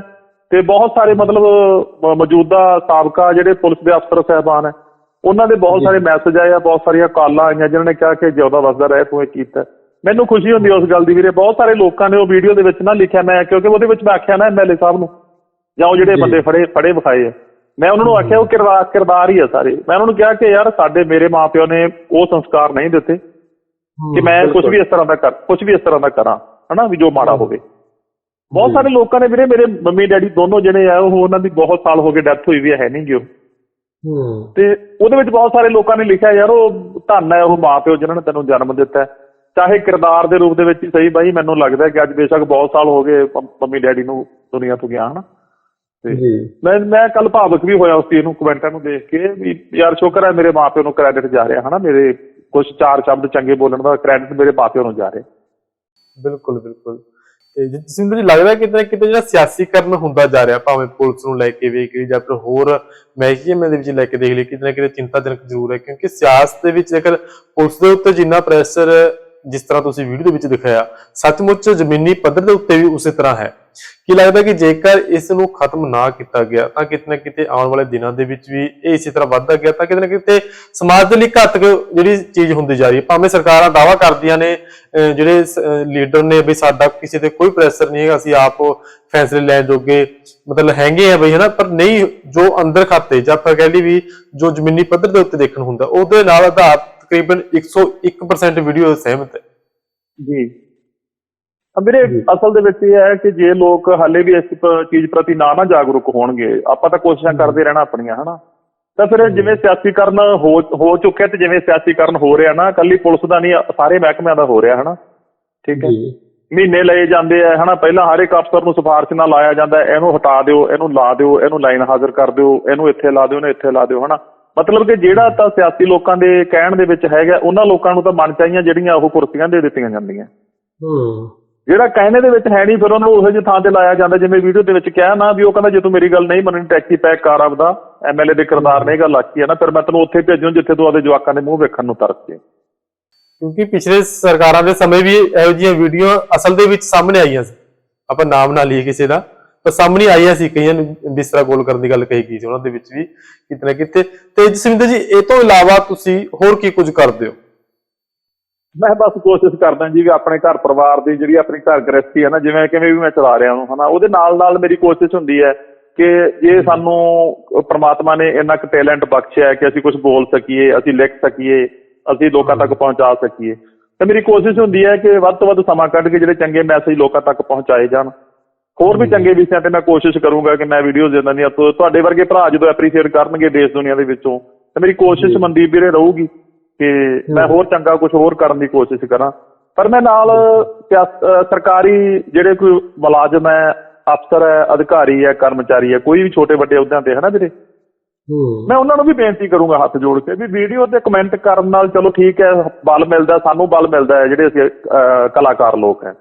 ਤੇ ਬਹੁਤ ਸਾਰੇ ਮਤਲਬ ਮੌਜੂਦਾ ਸਾਬਕਾ ਜਿਹੜੇ ਪੁਲਿਸ ਦੇ ਅਫਸਰ ਸਹਿਬਾਨ ਹੈ ਉਹਨਾਂ ਦੇ ਬਹੁਤ ਸਾਰੇ ਮੈਸੇਜ ਆਏ ਆ ਬਹੁਤ ਸਾਰੀਆਂ ਕਾਲਾਂ ਆਈਆਂ ਜਿਨ੍ਹਾਂ ਨੇ ਕਿਹਾ ਕਿ ਜਿਉਂਦਾ ਵਸਦਾ ਰਹੇ ਤੂੰ ਇਹ ਕੀਤਾ ਮੈਨੂੰ ਖੁਸ਼ੀ ਹੁੰਦੀ ਉਸ ਗੱਲ ਦੀ ਵੀਰੇ ਬਹੁਤ ਸਾਰੇ ਲੋਕਾਂ ਨੇ ਉਹ ਵੀਡੀਓ ਦੇ ਵਿੱਚ ਨਾ ਲਿਖਿਆ ਮੈਂ ਕਿਉਂਕਿ ਉਹਦੇ ਵਿੱਚ ਮੈਂ ਆਖਿਆ ਨਾ ਐਮਐਲਏ ਸਾਹਿਬ ਨੂੰ ਜਾਂ ਉਹ ਜਿਹੜੇ। ਬੰਦੇ ਫੜੇ ਫੜੇ ਵਿਖਾਏ ਆ। ਮੈਂ ਉਹਨਾਂ ਨੂੰ ਆਖਿਆ ਉਹ ਕਿਰਦਾਰ ਕਿਰਦਾਰ ਹੀ ਆ ਸਾਰੇ। ਮੈਂ ਉਹਨਾਂ ਨੂੰ ਕਿਹਾ ਕਿ ਯਾਰ ਸਾਡੇ ਮੇਰੇ ਮਾਪਿਓ ਨੇ ਉਹ ਸੰਸਕਾਰ ਨਹੀਂ ਦਿੱਤੇ ਕਿ ਮੈਂ ਕੁਝ ਵੀ ਇਸ ਤਰ੍ਹਾਂ ਦਾ ਕਰ ਕੁਝ ਵੀ ਇਸ ਤਰ੍ਹਾਂ ਦਾ ਕਰਾਂ ਹਨਾ ਵੀ ਜੋ ਮਾੜਾ ਹੋਵੇ। ਬਹੁਤ। ਸਾਰੇ ਲੋਕਾਂ ਨੇ ਵੀਰੇ ਮੇਰੇ ਮੰਮੀ ਡੈਡੀ ਦੋਨੋਂ ਜਿਹੜੇ ਆ ਉਹ ਉਹਨਾਂ ਦੀ ਬਹੁਤ ਸਾਲ ਹੋ ਗਏ ਡੈਥ ਹੋਈ ਵੀ ਹੈ ਨਹੀਂ ਗੀ ਉਹ। ਹੂੰ। ਤੇ ਉਹਦੇ ਵਿੱਚ ਬਹੁਤ ਸਾਰੇ ਲੋਕਾਂ ਨੇ ਲਿਖਿਆ ਯਾਰ ਉਹ ਧੰਨ ਹੈ ਉਹ ਮਾਪਿਓ ਜਿਨ੍ਹਾਂ ਨੇ ਤੈਨੂੰ ਜਨਮ ਦਿੱਤਾ। ਚਾਹੇ ਕਿਰਦਾਰ ਦੇ ਰੂਪ ਦੇ ਵਿੱਚ ਹੀ ਸਹੀ ਬਾਈ ਮੈਨੂੰ ਲੱਗਦਾ ਕਿ ਅੱਜ ਬੇਸ਼ੱਕ ਬਹੁਤ ਸਾਲ ਹੋ ਗਏ ਮੰਮੀ ਡੈਡੀ ਨੂੰ ਦੁਨੀਆ ਤੋਂ ਗਿਆ ਹਨਾ? ਤੇ ਮੈਂ ਮੈਂ ਕੱਲ ਭਾਵਕ ਵੀ ਹੋਇਆ ਉਸ ਚੀਜ਼ ਨੂੰ ਕਮੈਂਟਾਂ ਨੂੰ ਦੇਖ ਕੇ ਵੀ ਯਾਰ ਸ਼ੁਕਰ ਹੈ ਮੇਰੇ ਮਾਪਿਓ ਨੂੰ ਕ੍ਰੈਡਿਟ ਜਾ ਰਿਹਾ ਹਨਾ? ਮੇਰੇ ਕੁਝ ਚਾਰ ਸ਼ਬਦ ਚੰਗੇ ਬੋਲਣ ਦਾ ਕ੍ਰੈਡਿਟ ਮੇਰੇ ਮਾਪਿਓ ਨੂੰ ਜਾ ਰਿਹਾ। ਬਿਲਕੁਲ ਬਿਲਕੁਲ। ਤੇ ਜੀ ਜੀ ਲੱਗਦਾ ਕਿਤੇ ਨਾ ਕਿਤੇ ਜਿਹੜਾ ਸਿਆਸੀਕਰਨ ਹੁੰਦਾ ਜਾ ਰਿਹਾ, ਭਾਵੇਂ ਪੁਲਿਸ ਨੂੰ ਲੈ ਕੇ ਵੇਖ ਲਈ ਜਾਂ ਫਿਰ ਹੋਰ ਮਹਿਕਮੇ ਦੇ ਵਿੱਚ ਲੈ ਕੇ ਦੇਖ ਲਈ, ਕਿਤੇ ਨਾ ਕਿਤੇ ਚਿੰਤਾਜਨਕ ਜ਼ਰੂਰ ਹੈ, ਕਿਉਂਕਿ ਸਿਆਸਤ ਦੇ ਵਿੱਚ ਜੇਕਰ ਪੁਲਿਸ ਦੇ ਉੱਤੇ ਜਿੰਨਾ ਪ੍ਰੈਸ਼ਰ ਜਿਸ ਤਰ੍ਹਾਂ ਤੁਸੀਂ ਵੀਡੀਓ ਦੇ ਵਿੱਚ ਦਿਖਾਇਆ, ਸੱਚਮੁੱਚ ਜ਼ਮੀਨੀ ਪੱਧਰ ਦੇ ਉੱਤੇ ਵੀ ਉਸੇ ਤਰ੍ਹਾਂ ਹੈ। ਕੀ ਲੱਗਦਾ ਕਿ ਜੇਕਰ ਇਸ ਨੂੰ ਖਤਮ ਨਾ ਕੀਤਾ ਗਿਆ, ਤਾਂ ਕਿਤੇ ਨਾ ਕਿਤੇ ਆਉਣ ਵਾਲੇ ਦਿਨਾਂ ਦੇ ਵਿੱਚ ਵੀ ਇਹ ਇਸੇ ਤਰ੍ਹਾਂ ਵੱਧਦਾ ਗਿਆ, ਤਾਂ ਕਿਤੇ ਨਾ ਕਿਤੇ ਸਮਾਜ ਦੇ ਲਈ ਘਾਤਕ ਜਿਹੜੀ ਚੀਜ਼ ਹੁੰਦੀ ਜਾ ਰਹੀ ਹੈ। ਭਾਵੇਂ ਸਰਕਾਰਾਂ ਦਾਵਾ ਕਰਦੀਆਂ ਨੇ ਜਿਹੜੇ ਲੀਡਰ ਨੇ ਵੀ ਸਾਡਾ ਕਿਸੇ ਤੇ ਕੋਈ ਪ੍ਰੈਸ਼ਰ ਨਹੀਂ ਹੈਗਾ, ਅਸੀਂ ਆਪ ਫੈਸਲੇ ਲੈਣ ਜੋਗੇ ਮਤਲਬ ਹੈਗੇ ਆ ਬਈ, ਹਨਾ? ਪਰ ਨਹੀਂ, ਜੋ ਅੰਦਰ ਖਾਤੇ ਜਾਂ ਆਪਾਂ ਕਹਿ ਵੀ ਜੋ ਜ਼ਮੀਨੀ ਪੱਧਰ ਦੇ ਉੱਤੇ ਦੇਖਣ ਹੁੰਦਾ, ਉਹਦੇ ਨਾਲ ਆਧਾਰ ਤਕਰੀਬਨ 101% ਵੀਡੀਓ ਸਹਿਮਤ ਹੈ। ਜੀ। ਵੀਰੇ ਅਸਲ ਦੇ ਵਿੱਚ ਇਹ ਹੈ ਕਿ ਜੇ ਲੋਕ ਹਾਲੇ ਵੀ ਇਸ ਚੀਜ਼ ਪ੍ਰਤੀ ਨਾ ਨਾ ਜਾਗਰੂਕ ਹੋਣਗੇ ਆਪਾਂ ਤਾਂ ਕੋਸ਼ਿਸ਼ਾਂ ਕਰਦੇ ਰਹਿਣਾ ਆਪਣੀਆਂ ਹਨਾ? ਤਾਂ ਫਿਰ ਜਿਵੇਂ ਸਿਆਸੀਕਰਨ ਹੋ ਚੁੱਕਿਆ ਤੇ ਜਿਵੇਂ ਸਿਆਸੀਕਰਨ ਹੋ ਰਿਹਾ ਨਾ ਕੱਲੀ ਪੁਲਿਸ ਦਾ ਨਹੀਂ ਸਾਰੇ ਮਹਿਕਮਿਆਂ ਦਾ ਹੋ ਰਿਹਾ ਹਨਾ? ਠੀਕ ਹੈ। ਮਹੀਨੇ ਲਏ ਜਾਂਦੇ ਆ ਹਨਾ? ਪਹਿਲਾਂ ਹਰ ਇੱਕ ਅਫਸਰ ਨੂੰ ਸਿਫਾਰਿਸ਼ ਨਾਲ ਲਾਇਆ ਜਾਂਦਾ ਇਹਨੂੰ ਹਟਾ ਦਿਓ ਇਹਨੂੰ ਲਾ ਦਿਓ ਇਹਨੂੰ ਲਾਈਨ ਹਾਜ਼ਰ ਕਰ ਦਿਓ ਇਹਨੂੰ ਇੱਥੇ ਲਾ ਦਿਓ ਇਹਨੂੰ ਇੱਥੇ ਲਾ ਦਿਓ ਹਨਾ? ਮਤਲਬ ਕਿ ਜਿਹੜਾ ਤਾਂ ਸਿਆਸੀ ਲੋਕਾਂ ਦੇ ਕਹਿਣ ਦੇ ਵਿੱਚ ਹੈਗਾ ਉਹਨਾਂ ਲੋਕਾਂ ਨੂੰ ਤਾਂ ਮਨ ਚਾਹੀਆਂ ਜਿਹੜੀਆਂ ਉਹ ਕੁਰਸੀਆਂ ਦੇ ਦਿੱਤੀਆਂ ਜਾਂਦੀਆਂ। ਹੂੰ। ਜਿਹੜਾ ਕਹਿਣੇ ਦੇ ਵਿੱਚ ਹੈ ਨਹੀਂ, ਫਿਰ ਉਹਨੂੰ ਉਹੋ ਜਿਹੀ ਥਾਂ ਤੇ ਲਾਇਆ ਜਾਂਦਾ, ਜਿਵੇਂ ਵੀਡੀਓ ਦੇ ਵਿੱਚ ਕਿਹਾ ਨਾ ਵੀ ਉਹ ਕਹਿੰਦਾ, ਜੇ ਤੂੰ ਮੇਰੀ ਗੱਲ ਨਹੀਂ ਮੰਨਣੀ, ਟੈਕਸੀ ਪੈਕ ਕਰ ਆਪਦਾ ਐਮਐਲਏ ਦੇ ਕਿਰਦਾਰ ਨੇ ਗੱਲ ਆਖੀ ਹੈ ਨਾ, ਫਿਰ ਮੈਂ ਤੈਨੂੰ ਉੱਥੇ ਭੇਜੂ, ਜਿੱਥੇ ਤੂੰ ਆਪਦੇ ਜਵਾਕਾਂ ਦੇ ਮੂੰਹ ਵੇਖਣ ਨੂੰ ਤਰਸ ਕਿਉਂਕਿ ਪਿਛਲੇ ਸਰਕਾਰਾਂ ਦੇ ਸਮੇਂ ਵੀ ਇਹੋ ਜਿਹੀਆਂ ਵੀਡੀਓ ਅਸਲ ਦੇ ਵਿੱਚ ਸਾਹਮਣੇ ਆਈਆਂ ਸੀ। ਆਪਾਂ ਨਾਮ ਨਾ ਲਈਏ ਕਿਸੇ ਦਾ, ਪਰ ਸਾਹਮਣੇ ਆਈਆਂ ਸੀ, ਕਈਆਂ ਨੂੰ ਜਿਸ ਤਰ੍ਹਾਂ ਗੋਲ ਕਰਨ ਦੀ ਗੱਲ ਕਹੀ ਗਈ ਸੀ, ਉਹਨਾਂ ਦੇ ਵਿੱਚ ਵੀ ਕਿਤੇ ਨਾ ਕਿਤੇ। ਤੇ ਜਸਵਿੰਦਰ ਜੀ, ਇਹ ਤੋਂ ਇਲਾਵਾ ਤੁਸੀਂ ਹੋਰ ਕੀ ਕੁਝ ਕਰਦੇ ਹੋ? ਮੈਂ ਬਸ ਕੋਸ਼ਿਸ਼ ਕਰਦਾ ਜੀ ਵੀ ਆਪਣੇ ਘਰ ਪਰਿਵਾਰ ਦੀ ਜਿਹੜੀ ਆਪਣੀ ਘਰ ਗ੍ਰਸਤੀ ਹੈ ਨਾ ਜਿਵੇਂ ਕਿਵੇਂ ਵੀ ਮੈਂ ਚਲਾ ਰਿਹਾ ਹਾਂ ਹਨਾ ਉਹਦੇ ਨਾਲ ਨਾਲ ਮੇਰੀ ਕੋਸ਼ਿਸ਼ ਹੁੰਦੀ ਹੈ ਕਿ ਜੇ ਸਾਨੂੰ ਪ੍ਰਮਾਤਮਾ ਨੇ ਇੰਨਾ ਕੁ ਟੈਲੈਂਟ ਬਖਸ਼ਿਆ ਹੈ ਕਿ ਅਸੀਂ ਕੁਝ ਬੋਲ ਸਕੀਏ ਅਸੀਂ ਲਿਖ ਸਕੀਏ ਅਸੀਂ ਲੋਕਾਂ ਤੱਕ ਪਹੁੰਚਾ ਸਕੀਏ। ਤੇ ਮੇਰੀ ਕੋਸ਼ਿਸ਼ ਹੁੰਦੀ ਹੈ ਕਿ ਵੱਧ ਤੋਂ ਵੱਧ ਸਮਾਂ ਕੱਢ ਕੇ ਜਿਹੜੇ ਚੰਗੇ ਮੈਸੇਜ ਲੋਕਾਂ ਤੱਕ ਪਹੁੰਚਾਏ ਜਾਣ। ਹੋਰ ਵੀ ਚੰਗੇ ਵਿਸ਼ਿਆਂ ਤੇ ਮੈਂ ਕੋਸ਼ਿਸ਼ ਕਰੂੰਗਾ ਕਿ ਮੈਂ ਵੀਡੀਓਜ਼ ਇਦਾਂ ਦੀਆਂ ਤੁ- ਤੁਹਾਡੇ ਵਰਗੇ ਭਰਾ ਜਦੋਂ ਐਪਰੀਸ਼ੀਏਟ ਕਰਨਗੇ ਦੇਸ਼ ਦੁਨੀਆ ਦੇ ਵਿੱਚੋਂ ਤਾਂ ਮੇਰੀ ਕੋਸ਼ਿਸ਼ ਮਨਦੀਪ ਵੀਰੇ ਰਹੂਗੀ। ਕਿ ਮੈਂ ਹੋਰ ਚੰਗਾ ਕੁਝ ਹੋਰ ਕਰਨ ਦੀ ਕੋਸ਼ਿਸ਼ ਕਰਾਂ। ਪਰ ਮੈਂ ਨਾਲ ਸਰਕਾਰੀ ਜਿਹੜੇ ਕੋਈ ਮੁਲਾਜ਼ਮ ਹੈ ਅਫਸਰ ਹੈ ਅਧਿਕਾਰੀ ਹੈ ਕਰਮਚਾਰੀ ਹੈ ਕੋਈ ਵੀ ਛੋਟੇ ਵੱਡੇ ਅਹੁਦਿਆਂ ਤੇ ਹੈ ਨਾ ਵੀਰੇ? ਮੈਂ ਉਹਨਾਂ ਨੂੰ ਵੀ ਬੇਨਤੀ ਕਰੂੰਗਾ ਹੱਥ ਜੋੜ ਕੇ ਵੀ ਵੀਡੀਓ ਤੇ ਕਮੈਂਟ ਕਰਨ ਨਾਲ ਚਲੋ ਠੀਕ ਹੈ ਬਲ ਮਿਲਦਾ ਸਾਨੂੰ ਬਲ ਮਿਲਦਾ ਹੈ ਜਿਹੜੇ ਅਸੀਂ ਕਲਾਕਾਰ ਲੋਕ ਹੈ।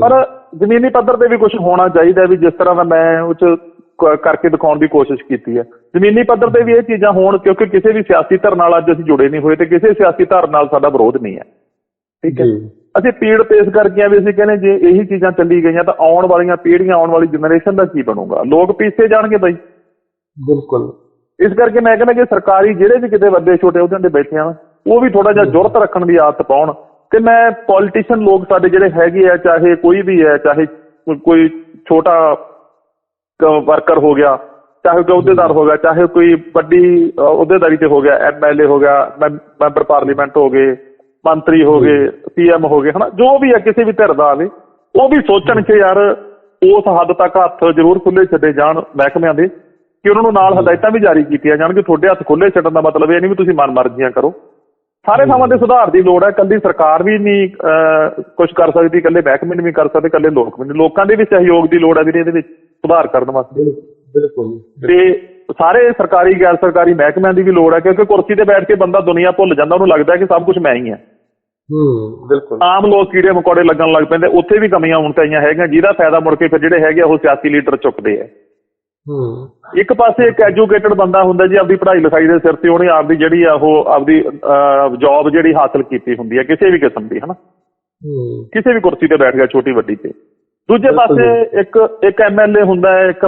ਪਰ ਜ਼ਮੀਨੀ ਪੱਧਰ ਤੇ ਵੀ ਕੁਝ ਹੋਣਾ ਚਾਹੀਦਾ ਵੀ ਜਿਸ ਤਰ੍ਹਾਂ ਦਾ ਮੈਂ ਉਹ ਚ ਕ- ਕਰਕੇ ਦਿਖਾਉਣ ਦੀ ਕੋਸ਼ਿਸ਼ ਕੀਤੀ ਹੈ। ਜ਼ਮੀਨੀ ਪੱਧਰ ਤੇ ਵੀ ਇਹ ਚੀਜ਼ਾਂ ਹੋਣ ਕਿਉਂਕਿ ਕਿਸੇ ਵੀ ਸਿਆਸੀ ਧਿਰ ਨਾਲ ਅੱਜ ਅਸੀਂ ਜੁੜੇ ਨਹੀਂ ਹੋਏ ਤੇ ਕਿਸੇ ਸਿਆਸੀ ਧਿਰ ਨਾਲ ਸਾਡਾ ਵਿਰੋਧ ਨਹੀਂ ਹੈ। ਠੀਕ ਹੈ। ਅਸੀਂ ਪੀੜ ਪੇਸ਼ ਕਰਕੇ ਆ ਵੀ ਅਸੀਂ ਕਹਿੰਦੇ ਜੇ ਇਹੀ ਚੀਜ਼ਾਂ ਚੱਲੀ ਗਈਆਂ ਤਾਂ ਆਉਣ ਵਾਲੀਆਂ ਪੀੜ੍ਹੀਆਂ ਆਉਣ ਵਾਲੀ ਜਨਰੇਸ਼ਨ ਦਾ ਕੀ ਬਣੂਗਾ? ਲੋਕ ਪਿੱਛੇ ਜਾਣਗੇ ਬਾਈ। ਬਿਲਕੁਲ। ਇਸ ਕਰਕੇ ਮੈਂ ਕਹਿੰਦਾ ਕਿ ਸਰਕਾਰੀ ਜਿਹੜੇ ਵੀ ਕਿਤੇ ਵੱਡੇ ਛੋਟੇ ਅਹੁਦਿਆਂ ਤੇ ਬੈਠੇ ਆ ਉਹ ਵੀ ਥੋੜਾ ਜਿਹਾ ਜ਼ੁਰਤ ਰੱਖਣ ਦੀ ਆਦਤ ਪਾਉਣ ਤੇ ਮੈਂ ਪੋਲੀਟੀਸ਼ੀਅਨ ਲੋਕ ਸਾਡੇ ਜਿਹੜੇ ਹੈਗੇ ਆ ਚਾਹੇ ਕੋਈ ਵੀ ਹੈ ਚਾਹੇ ਕੋਈ ਛੋਟਾ ਵਰਕਰ ਹੋ ਗਿਆ ਚਾਹੇ ਕੋਈ ਅਹੁਦੇਦਾਰ ਹੋ ਗਿਆ ਚਾਹੇ ਕੋਈ ਵੱਡੀ ਅਹੁਦੇਦਾਰੀ ਤੇ ਹੋ ਗਿਆ ਐਮਐਲਏ ਹੋ ਗਿਆ ਮੈਂਬ- ਮੈਂਬਰ ਪਾਰਲੀਮੈਂਟ ਹੋ ਗਏ ਮੰਤਰੀ ਹੋ ਗਏ ਸੀਐਮ ਹੋ ਗਏ ਹਨਾ ਜੋ ਵੀ ਹੈ ਕਿਸੇ ਵੀ ਧਿਰ ਦਾ ਆਵੇ ਉਹ ਵੀ ਸੋਚਣ ਕਿ ਯਾਰ ਉਸ ਹੱਦ ਤੱਕ ਹੱਥ ਜ਼ਰੂਰ ਖੁੱਲੇ ਛੱਡੇ ਜਾਣ ਮਹਿਕਮਿਆਂ ਦੇ ਕਿ ਉਹਨਾਂ ਨੂੰ ਨਾਲ ਹਦਾਇਤਾਂ ਵੀ ਜਾਰੀ ਕੀਤੀਆਂ ਜਾਣ ਕਿ ਤੁਹਾਡੇ ਹੱਥ ਖੁੱਲੇ ਛੱਡਣ ਦਾ ਮਤਲਬ ਇਹ ਨਹੀਂ ਵੀ ਤੁਸੀਂ ਮਨਮਰਜ਼ੀਆਂ ਕਰੋ। ਸਾਰੇ ਥਾਵਾਂ ਤੇ ਸੁਧਾਰ ਦੀ ਲੋੜ ਹੈ ਕੱਲੀ ਸਰਕਾਰ ਵੀ ਨਹੀਂ ਕੁਝ ਕਰ ਸਕਦੀ ਕੱਲੇ ਮਹਿਕਮੇ ਨਹੀਂ ਵੀ ਕਰ ਸਕਦੇ ਕੱਲੇ ਲੋਕ ਵੀ ਨਹੀਂ। ਲੋਕਾਂ ਦੇ ਵੀ ਸਹਿਯੋਗ ਦੀ ਲੋੜ ਹੈ ਵੀਰੇ ਇਹਦੇ ਵਿੱਚ। ਸੁਧਾਰ ਕਰਨ ਵਾਸਤੇ। ਬਿਲਕੁਲ ਤੇ ਸਾਰੇ ਸਰਕਾਰੀ ਗੈਰ ਸਰਕਾਰੀ ਮਹਿਕਮਿਆਂ ਦੀ ਵੀ ਲੋੜ ਹੈ ਕਿਉਂਕਿ ਕੁਰਸੀ ਤੇ ਬੈਠ ਕੇ ਬੰਦਾ ਦੁਨੀਆ ਭੁੱਲ ਜਾਂਦਾ ਉਹਨੂੰ ਲੱਗਦਾ ਕਿ ਸਭ ਕੁਝ ਮੈਂ ਹੀ ਹਾਂ। ਹੂੰ ਬਿਲਕੁਲ। ਆਮ ਲੋਕ ਕੀੜੇ ਮਕੌੜੇ ਲੱਗਣ ਲੱਗ ਪੈਂਦੇ ਉੱਥੇ ਵੀ ਕਮੀਆਂ ਹੁਣ ਤਾਈਆਂ ਹੈਗੀਆਂ ਜਿਹਦਾ ਫਾਇਦਾ ਮੁੜ ਕੇ ਫਿਰ ਜਿਹੜੇ ਹੈਗੇ ਉਹ ਸਿਆਸੀ ਲੀਡਰ ਚੁੱਕਦੇ ਆ। ਹੂੰ। ਇੱਕ ਪਾਸੇ ਇੱਕ ਐਜੂਕੇਟਡ ਬੰਦਾ ਹੁੰਦਾ ਜੀ ਆਪਦੀ ਪੜ੍ਹਾਈ ਲਿਖਾਈ ਦੇ ਸਿਰ ਤੇ ਉਹਨੇ ਆਪਦੀ ਜਿਹੜੀ ਆ ਉਹ ਆਪਦੀ ਜੌਬ ਜਿਹੜੀ ਹਾਸਲ ਕੀਤੀ ਹੁੰਦੀ ਹੈ ਕਿਸੇ ਵੀ ਕਿਸਮ ਦੀ ਹਨਾ? ਹੂੰ। ਕਿਸੇ ਵੀ ਕੁਰਸੀ ਤੇ ਬੈਠ ਗਿਆ ਛੋਟੀ ਵੱਡੀ ਤੇ। ਦੂਜੇ ਪਾਸੇ ਇੱਕ ਇੱਕ ਐਮਐਲਏ ਹੁੰਦਾ ਹੈ ਇੱਕ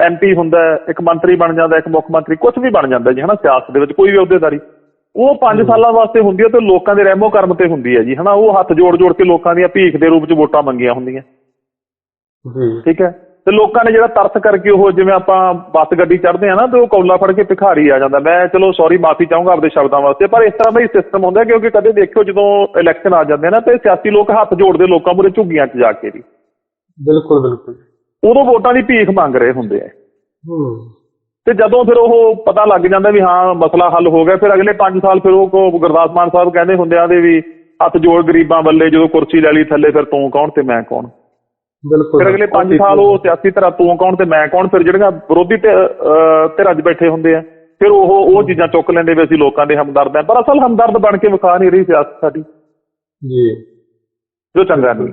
ਐਮਪੀ ਹੁੰਦਾ ਹੈ ਇੱਕ ਮੰਤਰੀ ਬਣ ਜਾਂਦਾ ਇੱਕ ਮੁੱਖ ਮੰਤਰੀ ਕੁਝ ਵੀ ਬਣ ਜਾਂਦਾ ਜੀ ਹਨਾ ਸਿਆਸਤ ਦੇ ਵਿੱਚ ਕੋਈ ਵੀ ਅਹੁਦੇਦਾਰੀ। ਉਹ 5 ਸਾਲਾਂ ਵਾਸਤੇ ਹੁੰਦੀ ਹੈ ਤੇ ਲੋਕਾਂ ਦੇ ਰਹਿਮੋ ਕਰਮ ਤੇ ਹੁੰਦੀ ਹੈ ਜੀ ਹਨਾ ਉਹ ਹੱਥ ਜੋੜ ਜੋੜ ਕੇ ਲੋਕਾਂ ਦੀਆਂ ਭੀਖ ਦੇ ਰੂਪ 'ਚ ਵੋਟਾਂ ਮੰਗੀਆਂ ਹੁੰਦੀਆਂ। ਜੀ। ਠੀਕ ਹੈ? ਤੇ ਲੋਕਾਂ ਨੇ ਜਿਹੜਾ ਤਰਸ ਕਰਕੇ ਉਹ ਜਿਵੇਂ ਆਪਾਂ ਬੱਸ ਗੱਡੀ ਚੜ੍ਹਦੇ ਆ ਨਾ ਤੇ ਉਹ ਕੌਲਾ ਫੜ ਕੇ ਭਿਖਾਰੀ ਆ ਜਾਂਦਾ। ਮੈਂ ਚਲੋ ਸੌਰੀ ਮਾਫੀ ਚਾਹੂੰਗਾ ਆਪਦੇ ਸ਼ਬਦਾਂ ਵਾਸਤੇ ਪਰ ਇਸ ਤਰ੍ਹਾਂ ਦਾ ਹੀ ਸਿਸਟਮ ਹੁੰਦਾ ਕਿਉਂਕਿ ਕਦੇ ਦੇਖਿਓ ਜਦੋਂ ਇਲੈਕਸ਼ਨ ਆ ਜਾਂਦੇ ਆ ਨਾ ਤੇ ਸਿਆਸੀ ਲੋਕ ਹੱਥ ਜੋੜਦੇ ਲੋਕਾਂ ਮੂਰੇ ਝੁੱਗੀਆਂ 'ਚ ਜਾ ਕੇ ਵੀ। ਬਿਲਕੁਲ ਬਿਲਕੁਲ। ਉਦੋਂ ਵੋਟਾਂ ਦੀ ਭੀਖ ਮੰਗ ਰਹੇ ਹੁੰਦੇ ਆ। ਹੂੰ। ਤੇ ਜਦੋਂ ਫਿਰ ਉਹ ਪਤਾ ਲੱਗ ਜਾਂਦਾ ਵੀ ਹਾਂ ਮਸਲਾ ਹੱਲ ਹੋ ਗਿਆ ਫਿਰ ਅਗਲੇ 5 ਸਾਲ ਫਿਰ ਉਹ ਗੁਰਦਾਸ ਮਾਨ ਸਾਹਿਬ ਕਹਿੰਦੇ ਹੁੰਦੇ ਆ ਦੇ ਵੀ ਹੱਥ ਜੋੜ ਗਰੀਬਾਂ ਵੱਲੇ ਜਦੋਂ ਕੁਰਸੀ ਲੈ ਲਈ ਥੱਲੇ ਫਿਰ ਤੂੰ ਕੌਣ ਤੇ ਮੈਂ ਕੌਣ? ਬਿਲਕੁਲ ਫਿਰ ਅਗਲੇ 5 ਸਾਲ ਉਹ ਸਿਆਸੀ ਤਰ੍ਹਾਂ ਤੂੰ ਕੌਣ ਤੇ ਮੈਂ ਕੌਣ? ਫਿਰ ਜਿਹੜੀਆਂ ਵਿਰੋਧੀ ਧਿਰਾਂ 'ਚ ਬੈਠੇ ਹੁੰਦੇ ਆ ਫਿਰ ਉਹ ਉਹ ਚੀਜ਼ਾਂ ਚੁੱਕ ਲੈਂਦੇ ਵੀ ਅਸੀਂ ਲੋਕਾਂ ਦੇ ਹਮਦਰਦ ਆ। ਪਰ ਅਸਲ ਹਮਦਰਦ ਬਣ ਕੇ ਵਿਖਾ ਨਹੀਂ ਰਹੀ ਸਿਆਸਤ ਸਾਡੀ। ਜੀ। ਜੋ ਚੰਗਾ ਨਹੀਂ।